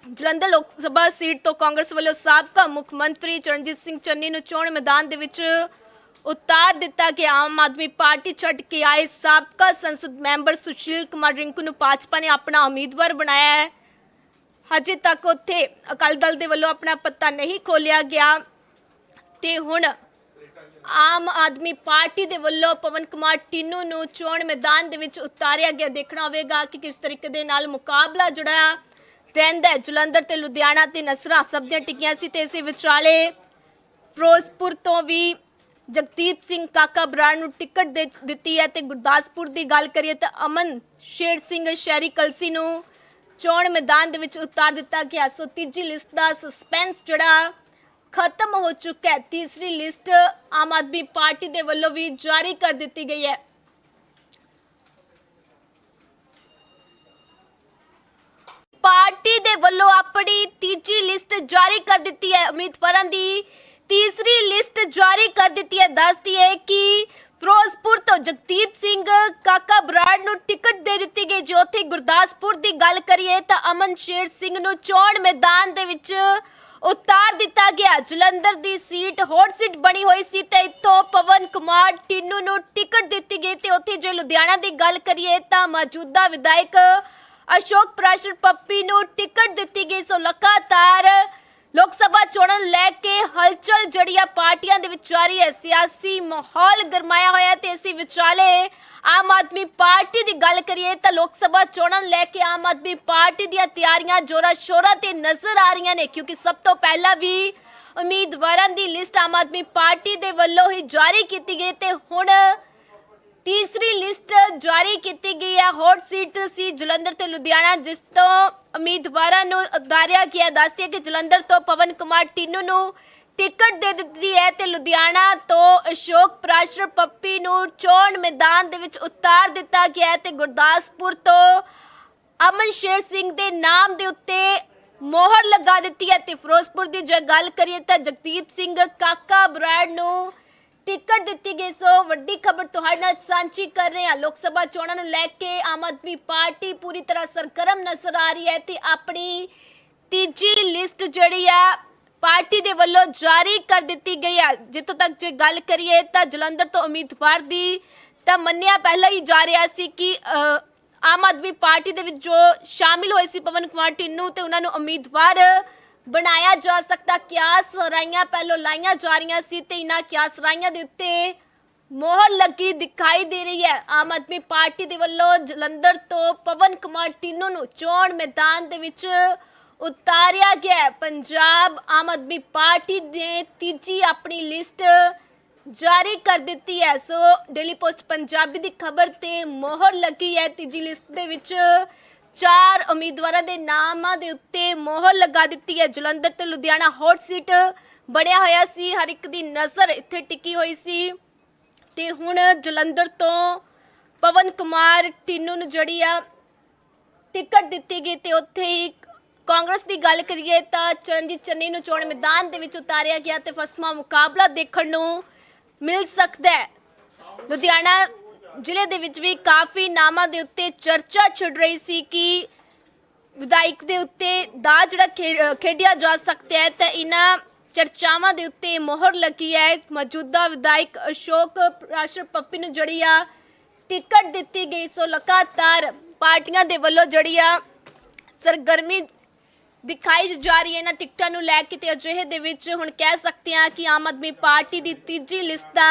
ਜਲੰਧਰ ਲੋਕ ਸਭਾ ਸੀਟ ਤੋਂ ਕਾਂਗਰਸ ਵੱਲੋਂ ਸਾਬਕਾ ਮੁੱਖ ਮੰਤਰੀ ਚਰਨਜੀਤ ਸਿੰਘ ਚੰਨੀ ਨੂੰ ਚੋਣ ਮੈਦਾਨ ਦੇ ਵਿੱਚ ਉਤਾਰ ਦਿੱਤਾ ਗਿਆ। ਆਮ ਆਦਮੀ ਪਾਰਟੀ ਛੱਡ ਕੇ ਆਏ ਸਾਬਕਾ ਸੰਸਦ ਮੈਂਬਰ ਸੁਸ਼ੀਲ ਕੁਮਾਰ ਰਿੰਕੂ ਨੂੰ ਭਾਜਪਾ ਨੇ ਆਪਣਾ ਉਮੀਦਵਾਰ ਬਣਾਇਆ ਹੈ। ਹਜੇ ਤੱਕ ਉੱਥੇ ਅਕਾਲੀ ਦਲ ਦੇ ਵੱਲੋਂ ਆਪਣਾ ਪੱਤਾ ਨਹੀਂ ਖੋਲਿਆ ਗਿਆ। ਤੇ ਹੁਣ ਆਮ ਆਦਮੀ ਪਾਰਟੀ ਦੇ ਵੱਲੋਂ ਪਵਨ ਕੁਮਾਰ ਟੀਨੂ ਨੂੰ ਚੋਣ ਮੈਦਾਨ ਦੇ ਵਿੱਚ ਉਤਾਰਿਆ ਗਿਆ। ਦੇਖਣਾ ਹੋਵੇਗਾ ਕਿ ਕਿਸ ਤਰੀਕੇ ਦੇ ਨਾਲ ਮੁਕਾਬਲਾ ਜਿਹੜਾ ਰਹਿੰਦਾ ਹੈ। ਜਲੰਧਰ ਤੇ ਲੁਧਿਆਣਾ ਤੇ ਨਸਰਾ ਸਭ ਦੀਆਂ ਟਿੱਕੀਆਂ ਸੀ ਤੇ ਇਸੇ ਵਿਚਾਲੇ ਫਿਰੋਜ਼ਪੁਰ ਤੋਂ ਵੀ ਜਗਦੀਪ ਸਿੰਘ ਕਾਕਾ ਬਰਾੜ ਨੂੰ ਟਿਕਟ ਦੇ ਦਿੱਤੀ ਹੈ। ਤੇ ਗੁਰਦਾਸਪੁਰ ਦੀ ਗੱਲ ਕਰੀਏ ਤਾਂ ਅਮਨ ਸ਼ੇਰ ਸਿੰਘ ਸ਼ਹਿਰੀ ਕਲਸੀ ਨੂੰ ਚੋਣ ਮੈਦਾਨ ਦੇ ਵਿੱਚ ਉਤਾਰ ਦਿੱਤਾ ਗਿਆ। ਸੋ ਤੀਜੀ ਲਿਸਟ ਦਾ ਸਸਪੈਂਸ ਜਿਹੜਾ ਖਤਮ ਹੋ ਚੁੱਕਾ ਹੈ। ਤੀਸਰੀ ਲਿਸਟ ਆਮ ਆਦਮੀ ਪਾਰਟੀ ਦੇ ਵੱਲੋਂ ਵੀ ਜਾਰੀ ਕਰ ਦਿੱਤੀ ਗਈ ਹੈ। ਪਾਰਟੀ ਦੇ ਵੱਲੋਂ ਆਪਣੀ ਤੀਜੀ ਲਿਸਟ ਜਾਰੀ ਕਰ ਦਿੱਤੀ ਹੈ। ਉਮੀਦਵਾਰਾਂ ਦੀ ਤੀਸਰੀ ਲਿਸਟ ਜਾਰੀ ਕਰ ਦਿੱਤੀ ਹੈ। ਦੱਸਦੀ ਹੈ ਕਿ ਫਿਰੋਜ਼ਪੁਰ ਤੋਂ ਜਗਦੀਪ ਸਿੰਘ ਕਾਕਾ ਬਰਾੜ ਨੂੰ ਟਿਕਟ ਦੇ ਦਿੱਤੀ ਗਈ। ਜੋ ਉੱਥੇ ਗੁਰਦਾਸਪੁਰ ਦੀ ਗੱਲ ਕਰੀਏ ਤਾਂ ਅਮਨ ਸ਼ੇਰ ਸਿੰਘ ਨੂੰ ਚੋਣ ਮੈਦਾਨ ਦੇ ਵਿੱਚ ਉਤਾਰ ਦਿੱਤਾ ਗਿਆ। ਜਲੰਧਰ ਦੀ ਸੀਟ ਹੌਟ ਸੀਟ ਬਣੀ ਹੋਈ ਸੀ ਤੇ ਇੱਥੋਂ ਪਵਨ ਕੁਮਾਰ ਟੀਨੂ ਨੂੰ ਟਿਕਟ ਦਿੱਤੀ ਗਈ ਤੇ ਉੱਥੇ ਜੇ ਲੁਧਿਆਣਾ ਦੀ ਗੱਲ ਕਰੀਏ ਤਾਂ ਮੌਜੂਦਾ ਵਿਧਾਇਕ ਅਸ਼ੋਕ ਪ੍ਰਾਸ਼ਰ ਪੱਪੀ ਨੂੰ ਟਿਕਟ ਦਿੱਤੀ ਗਈ। ਸੋ ਲਗਾਤਾਰ ਲੋਕ ਸਭਾ ਚੋਣਾਂ ਨੂੰ ਲੈ ਕੇ ਹਲਚਲ ਜਿਹੜੀ ਆ ਪਾਰਟੀਆਂ ਦੇ ਵਿੱਚ ਜਾਰੀ ਹੈ ਸਿਆਸੀ ਮਾਹੌਲ ਗਰਮਾਇਆ ਹੋਇਆ ਹੈ ਤੇ ਇਸੇ ਵਿਚਾਲੇ ਆਮ ਆਦਮੀ ਪਾਰਟੀ ਦੀ ਗੱਲ ਕਰੀਏ ਤਾਂ ਲੋਕ ਸਭਾ ਚੋਣਾਂ ਨੂੰ ਲੈ ਕੇ ਆਮ ਆਦਮੀ ਪਾਰਟੀ ਦੀਆਂ ਤਿਆਰੀਆਂ ਜੋਰਾਂ ਸ਼ੋਰਾਂ ਤੇ ਨਜ਼ਰ ਆ ਰਹੀਆਂ ਨੇ, ਕਿਉਂਕਿ ਸਭ ਤੋਂ ਪਹਿਲਾਂ ਵੀ ਉਮੀਦਵਾਰਾਂ ਦੀ ਲਿਸਟ ਆਮ ਆਦਮੀ ਪਾਰਟੀ ਦੇ ਵੱਲੋਂ ਹੀ ਜਾਰੀ ਕੀਤੀ ਗਈ ਤੇ ਹੁਣ ਤੀਸਰੀ ਲਿਸਟ ਜਾਰੀ ਕੀਤੀ ਗਈ ਹੈ। ਹੌਟ ਸੀਟ ਸੀ ਜਲੰਧਰ ਤੇ ਲੁਧਿਆਣਾ, ਜਿਸ ਤੋਂ ਉਮੀਦਵਾਰਾਂ ਨੂੰ ਉਤਾਰਿਆ ਗਿਆ। ਦੱਸਦੀ ਹੈ ਕਿ ਜਲੰਧਰ ਤੋਂ ਪਵਨ ਕੁਮਾਰ ਟੀਨੂ ਨੂੰ ਟਿਕਟ ਦੇ ਦਿੱਤੀ ਹੈ ਤੇ ਲੁਧਿਆਣਾ ਤੋਂ ਅਸ਼ੋਕ ਪ੍ਰਾਸ਼ਰ ਪੱਪੀ ਨੂੰ ਚੋਣ ਮੈਦਾਨ ਦੇ ਵਿੱਚ ਉਤਾਰ ਦਿੱਤਾ ਗਿਆ ਹੈ ਤੇ ਗੁਰਦਾਸਪੁਰ ਤੋਂ ਅਮਨ ਸ਼ੇਰ ਸਿੰਘ ਦੇ ਨਾਮ ਦੇ ਉੱਤੇ ਮੋਹਰ ਲਗਾ ਦਿੱਤੀ ਹੈ। ਤੇ ਫਿਰੋਜ਼ਪੁਰ ਦੀ ਜੇ ਗੱਲ ਕਰੀਏ ਤਾਂ ਜਗਦੀਪ ਸਿੰਘ ਕਾਕਾ ਬਰਾੜ ਨੂੰ ਟਿਕਟ ਦਿੱਤੀ ਗਈ ਸੋ ਵੱਡੀ ਖਬਰ ਤੁਹਾਡੇ ਨਾਲ ਸਾਂਝੀ ਕਰ ਰਹੇ ਹਾਂ। ਲੋਕ ਸਭਾ ਚੋਣਾਂ ਨੂੰ ਲੈ ਕੇ ਆਮ ਆਦਮੀ ਪਾਰਟੀ ਪੂਰੀ ਤਰ੍ਹਾਂ ਸਰਗਰਮ ਨਜ਼ਰ ਆ ਰਹੀ ਹੈ ਤੇ ਆਪਣੀ ਤੀਜੀ ਲਿਸਟ ਜਿਹੜੀ ਆ ਪਾਰਟੀ ਦੇ ਵੱਲੋਂ ਜਾਰੀ ਕਰ ਦਿੱਤੀ ਗਈ ਹੈ ਜਿੱਥੋਂ ਤੱਕ ਜੇ ਗੱਲ ਕਰੀਏ ਤਾਂ ਜਲੰਧਰ ਤੋਂ ਉਮੀਦਵਾਰ ਦੀ ਤਾਂ ਮੰਨਿਆ ਪਹਿਲਾਂ ਹੀ ਜਾ ਰਿਹਾ ਸੀ ਕਿ ਅ, ਆਮ ਆਦਮੀ ਪਾਰਟੀ ਦੇ ਵਿੱਚ ਜੋ ਸ਼ਾਮਿਲ ਹੋਏ ਸੀ ਪਵਨ ਕੁਮਾਰ ਟਿੰਨੂ ਤੇ ਉਹਨਾਂ ਨੂੰ ਉਮੀਦਵਾਰ ਬਣਾਇਆ ਜਾ ਸਕਦਾ ਕਿਆਸ ਰਾਈਆਂ ਪਹਿਲੋਂ ਲਾਈਆਂ ਜਾ ਰਹੀਆਂ ਸੀ ਤੇ ਇਹਨਾਂ ਕਿਆਸ ਰਾਈਆਂ ਦੇ ਉੱਤੇ ਮੋਹਰ ਲੱਗੀ ਦਿਖਾਈ ਦੇ ਰਹੀ ਹੈ। ਆਮ ਆਦਮੀ ਪਾਰਟੀ ਦੇ ਵੱਲੋਂ ਜਲੰਧਰ ਤੋਂ ਪਵਨ ਕੁਮਾਰ ਟਿੰਨੂ ਨੂੰ ਚੋਣ ਮੈਦਾਨ ਦੇ ਵਿੱਚ ਉਤਾਰਿਆ ਗਿਆ ਪੰਜਾਬ ਆਮ ਆਦਮੀ ਪਾਰਟੀ ਨੇ ਤੀਜੀ ਆਪਣੀ ਲਿਸਟ ਜਾਰੀ ਕਰ ਦਿੱਤੀ ਹੈ। ਸੋ ਡੇਲੀ ਪੋਸਟ ਪੰਜਾਬੀ ਦੀ ਖਬਰ ਤੇ ਮੋਹਰ ਲੱਗੀ ਹੈ। ਤੀਜੀ ਲਿਸਟ ਦੇ ਵਿੱਚ ਚਾਰ ਉਮੀਦਵਾਰਾਂ ਦੇ ਨਾਮਾਂ ਦੇ ਉੱਤੇ ਮੋਹਰ ਲਗਾ ਦਿੱਤੀ ਹੈ। ਜਲੰਧਰ ਤੇ ਲੁਧਿਆਣਾ ਹੌਟ ਸੀਟ ਬਣਿਆ ਹੋਇਆ ਸੀ। ਹਰ ਇੱਕ ਦੀ ਨਜ਼ਰ ਇੱਥੇ ਟਿਕੀ ਹੋਈ ਸੀ। ਤੇ ਹੁਣ ਜਲੰਧਰ ਤੋਂ ਪਵਨ ਕੁਮਾਰ ਟਿੰਨੂ ਨੂੰ ਜਿਹੜੀ ਆ ਟਿਕਟ ਦਿੱਤੀ ਗਈ ਤੇ ਉੱਥੇ ਹੀ ਕਾਂਗਰਸ ਦੀ ਗੱਲ ਕਰੀਏ ਤਾਂ ਚਰਨਜੀਤ ਚੰਨੀ ਨੂੰ ਚੋਣ ਮੈਦਾਨ ਦੇ ਵਿੱਚ ਉਤਾਰਿਆ ਗਿਆ ਤੇ ਫਸਮਾ ਮੁਕਾਬਲਾ ਦੇਖਣ ਨੂੰ ਮਿਲ ਸਕਦਾ ਹੈ। ਲੁਧਿਆਣਾ ਜ਼ਿਲ੍ਹੇ ਦੇ ਵਿੱਚ ਵੀ ਕਾਫੀ ਨਾਮਾਂ ਦੇ ਉੱਤੇ ਚਰਚਾ ਛਿੜ ਰਹੀ ਸੀ ਕਿ ਵਿਧਾਇਕ ਦੇ ਉੱਤੇ ਦਾ ਜਿਹੜਾ ਖੇ- ਖੇਡਿਆ ਜਾ ਸਕਦਾ ਹੈ ਤਾਂ ਇਹਨਾਂ ਚਰਚਾਵਾਂ ਦੇ ਉੱਤੇ ਮੋਹਰ ਲੱਗੀ ਹੈ। ਮੌਜੂਦਾ ਵਿਧਾਇਕ ਅਸ਼ੋਕ ਰਾਸ਼ਟਰ ਪੱਪੀ ਨੂੰ ਜਿਹੜੀ ਆ ਟਿਕਟ ਦਿੱਤੀ ਗਈ, ਸੋ ਲਗਾਤਾਰ ਪਾਰਟੀਆਂ ਦੇ ਵੱਲੋਂ ਜਿਹੜੀ ਆ ਸਰਗਰਮੀ ਦਿਖਾਈ ਜਾ ਰਹੀ ਹੈ। ਇਹਨਾਂ ਟਿਕਟਾਂ ਨੂੰ ਲੈ ਕੇ ਤੇ ਅਜਿਹੇ ਦੇ ਵਿੱਚ ਹੁਣ ਕਹਿ ਸਕਦੇ ਹਾਂ ਕਿ ਆਮ ਆਦਮੀ ਪਾਰਟੀ ਦੀ ਤੀਜੀ ਲਿਸਟ ਦਾ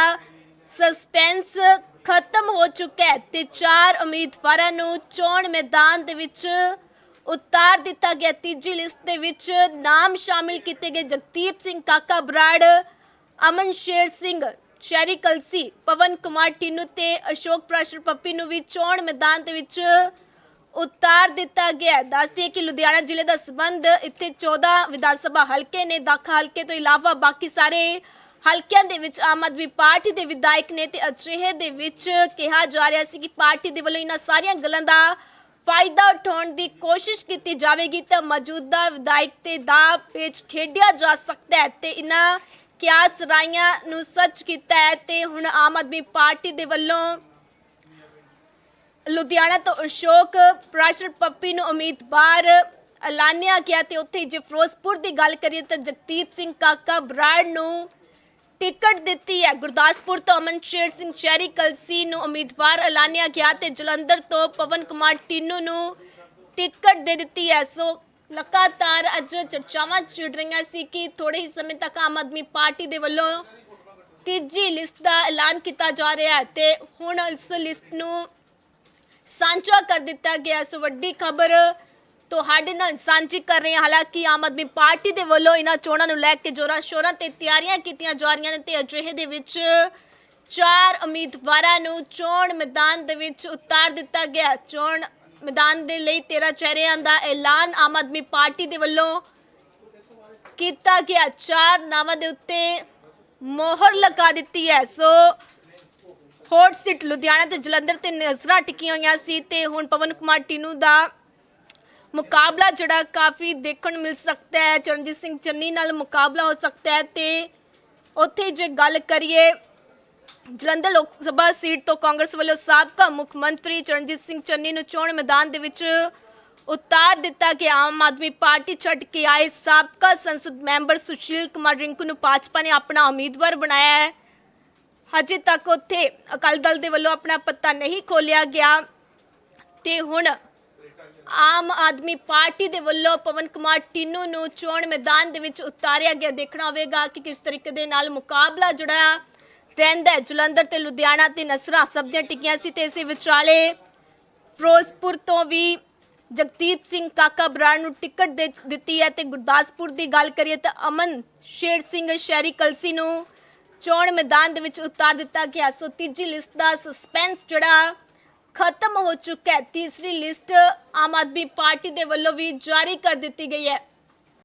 ਸਸਪੈਂਸ ਖਤਮ ਹੋ ਚੁੱਕਾ ਹੈ ਤੇ ਚਾਰ ਉਮੀਦਵਾਰਾਂ ਨੂੰ ਚੋਣ ਮੈਦਾਨ ਦੇ ਵਿੱਚ ਉਤਾਰ ਦਿੱਤਾ ਗਿਆ ਤੀਜੀ ਲਿਸਟ ਦੇ ਵਿੱਚ ਨਾਮ ਸ਼ਾਮਿਲ ਕੀਤੇ ਗਏ ਜਗਦੀਪ ਸਿੰਘ, ਕਾਕਾ ਬਰਾੜ, ਅਮਨ ਸ਼ੇਰ ਸਿੰਘ, ਸ਼ਹਿਰੀ ਕਲਸੀ, ਪਵਨ ਕੁਮਾਰ ਟਿੰਨੂ ਤੇ ਅਸ਼ੋਕ ਪ੍ਰਾਸ਼ਰ ਪੱਪੀ ਨੂੰ ਵੀ ਚੋਣ ਮੈਦਾਨ ਦੇ ਵਿੱਚ ਉਤਾਰ ਦਿੱਤਾ ਗਿਆ ਹੈ। ਕਿ ਲੁਧਿਆਣਾ ਜ਼ਿਲ੍ਹੇ ਦਾ ਸਬੰਧ ਇੱਥੇ 14 ਵਿਧਾਨ ਸਭਾ ਹਲਕੇ ਨੇ ਦਾਖਾ ਹਲਕੇ ਤੋਂ ਇਲਾਵਾ ਬਾਕੀ ਸਾਰੇ ਹਲਕਿਆਂ ਦੇ ਵਿੱਚ ਆਮ ਆਦਮੀ ਪਾਰਟੀ ਦੇ ਵਿਧਾਇਕ ਨੇ ਤੇ ਅਜਿਹੇ ਦੇ ਵਿੱਚ ਕਿਹਾ ਜਾ ਰਿਹਾ ਸੀ ਕਿ ਪਾਰਟੀ ਦੇ ਵੱਲੋਂ ਇਹਨਾਂ ਸਾਰੀਆਂ ਗੱਲਾਂ ਦਾ ਫਾਇਦਾ ਉਠਾਉਣ ਦੀ ਕੋਸ਼ਿਸ਼ ਕੀਤੀ ਜਾਵੇਗੀ ਤਾਂ ਮੌਜੂਦਾ ਵਿਧਾਇਕ ਤੇ ਦਾ ਪੇਚ ਖੇਡਿਆ ਜਾ ਸਕਦਾ ਹੈ ਤੇ ਇਹਨਾਂ ਕਿਆਸ ਰਾਈਆਂ ਨੂੰ ਸੱਚ ਕੀਤਾ ਹੈ ਤੇ ਹੁਣ ਆਮ ਆਦਮੀ ਪਾਰਟੀ ਦੇ ਵੱਲੋਂ ਲੁਧਿਆਣਾ ਤੋਂ ਅਸ਼ੋਕ, ਪ੍ਰਾਸ਼ਰ ਪੱਪੀ ਨੂੰ ਉਮੀਦਵਾਰ ਐਲਾਨਿਆ ਗਿਆ ਤੇ ਉੱਥੇ ਜੇ ਫਿਰੋਜ਼ਪੁਰ ਦੀ ਗੱਲ ਕਰੀਏ ਤਾਂ ਜਗਦੀਪ ਸਿੰਘ ਕਾਕਾ ਬਰਾੜ ਨੂੰ ਟਿਕਟ ਦਿੱਤੀ ਹੈ। ਗੁਰਦਾਸਪੁਰ ਤੋਂ ਅਮਨ ਸ਼ੇਰ ਸਿੰਘ ਸ਼ਹਿਰੀ ਕਲਸੀ ਨੂੰ ਉਮੀਦਵਾਰ ਐਲਾਨਿਆ ਗਿਆ ਤੇ ਜਲੰਧਰ ਤੋਂ ਪਵਨ ਕੁਮਾਰ ਟਿੰਨੂ ਨੂੰ ਟਿਕਟ ਦੇ ਦਿੱਤੀ ਹੈ। ਸੋ ਲਗਾਤਾਰ ਅੱਜ ਚਰਚਾਵਾਂ ਛਿੜ ਰਹੀਆਂ ਸੀ ਕਿ ਥੋੜੇ ਹੀ ਸਮੇਂ ਤੱਕ ਆਮ ਆਦਮੀ ਪਾਰਟੀ ਦੇ ਵੱਲੋਂ ਤੀਜੀ ਲਿਸਟ ਦਾ ਐਲਾਨ ਕੀਤਾ ਜਾ ਰਿਹਾ ਹੈ ਤੇ ਹੁਣ ਇਸ ਲਿਸਟ ਨੂੰ ਸਾਂਝਾ ਕਰ ਦਿੱਤਾ ਗਿਆ ਸੋ ਵੱਡੀ ਖਬਰ ਤੁਹਾਡੇ ਨਾਲ ਸਾਂਝੀ ਕਰ ਰਹੇ ਹਾਂ। ਹਾਲਾਂਕਿ ਆਮ ਆਦਮੀ ਪਾਰਟੀ ਦੇ ਵੱਲੋਂ ਇਹਨਾਂ ਚੋਣਾਂ ਨੂੰ ਲੈ ਕੇ ਜੋਰਾਂ ਸ਼ੋਰਾਂ ਤੇ ਤਿਆਰੀਆਂ ਕੀਤੀਆਂ ਜਾ ਰਹੀਆਂ ਨੇ ਤੇ ਅਜਿਹੇ ਦੇ ਵਿੱਚ ਚਾਰ ਉਮੀਦਵਾਰਾਂ ਨੂੰ ਚੋਣ ਮੈਦਾਨ ਦੇ ਵਿੱਚ ਉਤਾਰ ਦਿੱਤਾ ਗਿਆ। ਚੋਣ ਮੈਦਾਨ ਦੇ ਲਈ 13 ਚਿਹਰਿਆਂ ਦਾ ਐਲਾਨ ਆਮ ਆਦਮੀ ਪਾਰਟੀ ਦੇ ਵੱਲੋਂ ਕੀਤਾ ਗਿਆ। ਚਾਰ ਨਾਵਾਂ ਦੇ ਉੱਤੇ ਮੋਹਰ ਲਗਾ ਦਿੱਤੀ ਹੈ। ਸੋ ਹੌਟ ਸੀਟ ਲੁਧਿਆਣਾ ਤੇ ਜਲੰਧਰ ਤੇ ਨਜ਼ਰਾਂ ਟਿਕੀਆਂ ਹੋਈਆਂ ਸੀ ਤੇ ਹੁਣ ਪਵਨ ਕੁਮਾਰ ਟੀਨੂ ਦਾ ਮੁਕਾਬਲਾ ਜਿਹੜਾ ਕਾਫੀ ਦੇਖਣ ਨੂੰ ਮਿਲ ਸਕਦਾ ਹੈ, ਚਰਨਜੀਤ ਸਿੰਘ ਚੰਨੀ ਨਾਲ ਮੁਕਾਬਲਾ ਹੋ ਸਕਦਾ ਹੈ ਤੇ ਉੱਥੇ ਜੇ ਗੱਲ ਕਰੀਏ ਜਲੰਧਰ ਲੋਕ ਸਭਾ ਸੀਟ ਤੋਂ ਕਾਂਗਰਸ ਵੱਲੋਂ ਸਾਬਕਾ ਮੁੱਖ ਮੰਤਰੀ ਚਰਨਜੀਤ ਸਿੰਘ ਚੰਨੀ ਨੂੰ ਚੋਣ ਮੈਦਾਨ ਦੇ ਵਿੱਚ ਉਤਾਰ ਦਿੱਤਾ ਗਿਆ। ਆਮ ਆਦਮੀ ਪਾਰਟੀ ਛੱਡ ਕੇ ਆਏ ਸਾਬਕਾ ਸੰਸਦ ਮੈਂਬਰ ਸੁਸ਼ੀਲ ਕੁਮਾਰ ਰਿੰਕੂ ਨੂੰ ਭਾਜਪਾ ਨੇ ਆਪਣਾ ਉਮੀਦਵਾਰ ਬਣਾਇਆ ਹੈ। ਹਜੇ ਤੱਕ ਉੱਥੇ ਅਕਾਲੀ ਦਲ ਦੇ ਵੱਲੋਂ ਆਪਣਾ ਪੱਤਾ ਨਹੀਂ ਖੋਲਿਆ ਗਿਆ ਤੇ ਹੁਣ ਆਮ ਆਦਮੀ ਪਾਰਟੀ ਦੇ ਵੱਲੋਂ ਪਵਨ ਕੁਮਾਰ ਟਿੰਨੂ ਨੂੰ ਚੋਣ ਮੈਦਾਨ ਦੇ ਵਿੱਚ ਉਤਾਰਿਆ ਗਿਆ। ਦੇਖਣਾ ਹੋਵੇਗਾ ਕਿ ਕਿਸ ਤਰੀਕੇ ਦੇ ਨਾਲ ਮੁਕਾਬਲਾ ਜਿਹੜਾ ਰਹਿੰਦਾ ਜਲੰਧਰ ਤੇ ਲੁਧਿਆਣਾ ਤੇ ਨਸਰਾ ਸਭ ਦੀਆਂ ਟਿੱਕੀਆਂ ਸੀ ਤੇ ਇਸੇ ਵਿਚਾਲੇ ਫਿਰੋਜ਼ਪੁਰ ਤੋਂ ਵੀ ਜਗਦੀਪ ਸਿੰਘ ਕਾਕਾ ਬਰਾੜ ਨੂੰ ਟਿਕਟ ਦੇ ਦਿੱਤੀ ਹੈ ਤੇ ਗੁਰਦਾਸਪੁਰ ਦੀ ਗੱਲ ਕਰੀਏ ਤਾਂ ਅਮਨ ਸ਼ੇਰ ਸਿੰਘ ਸ਼ਹਿਰੀ ਕਲਸੀ ਨੂੰ ਚੋਣ ਮੈਦਾਨ ਦੇ ਵਿੱਚ ਉਤਾਰ ਦਿੱਤਾ ਗਿਆ। ਸੋ ਤੀਜੀ ਲਿਸਟ ਦਾ ਸਸਪੈਂਸ ਜਿਹੜਾ ਖਤਮ ਹੋ ਚੁੱਕਾ ਹੈ। ਤੀਸਰੀ ਲਿਸਟ ਆਮ ਆਦਮੀ ਪਾਰਟੀ ਦੇ ਵੱਲੋਂ ਵੀ ਜਾਰੀ ਕਰ ਦਿੱਤੀ ਗਈ ਹੈ।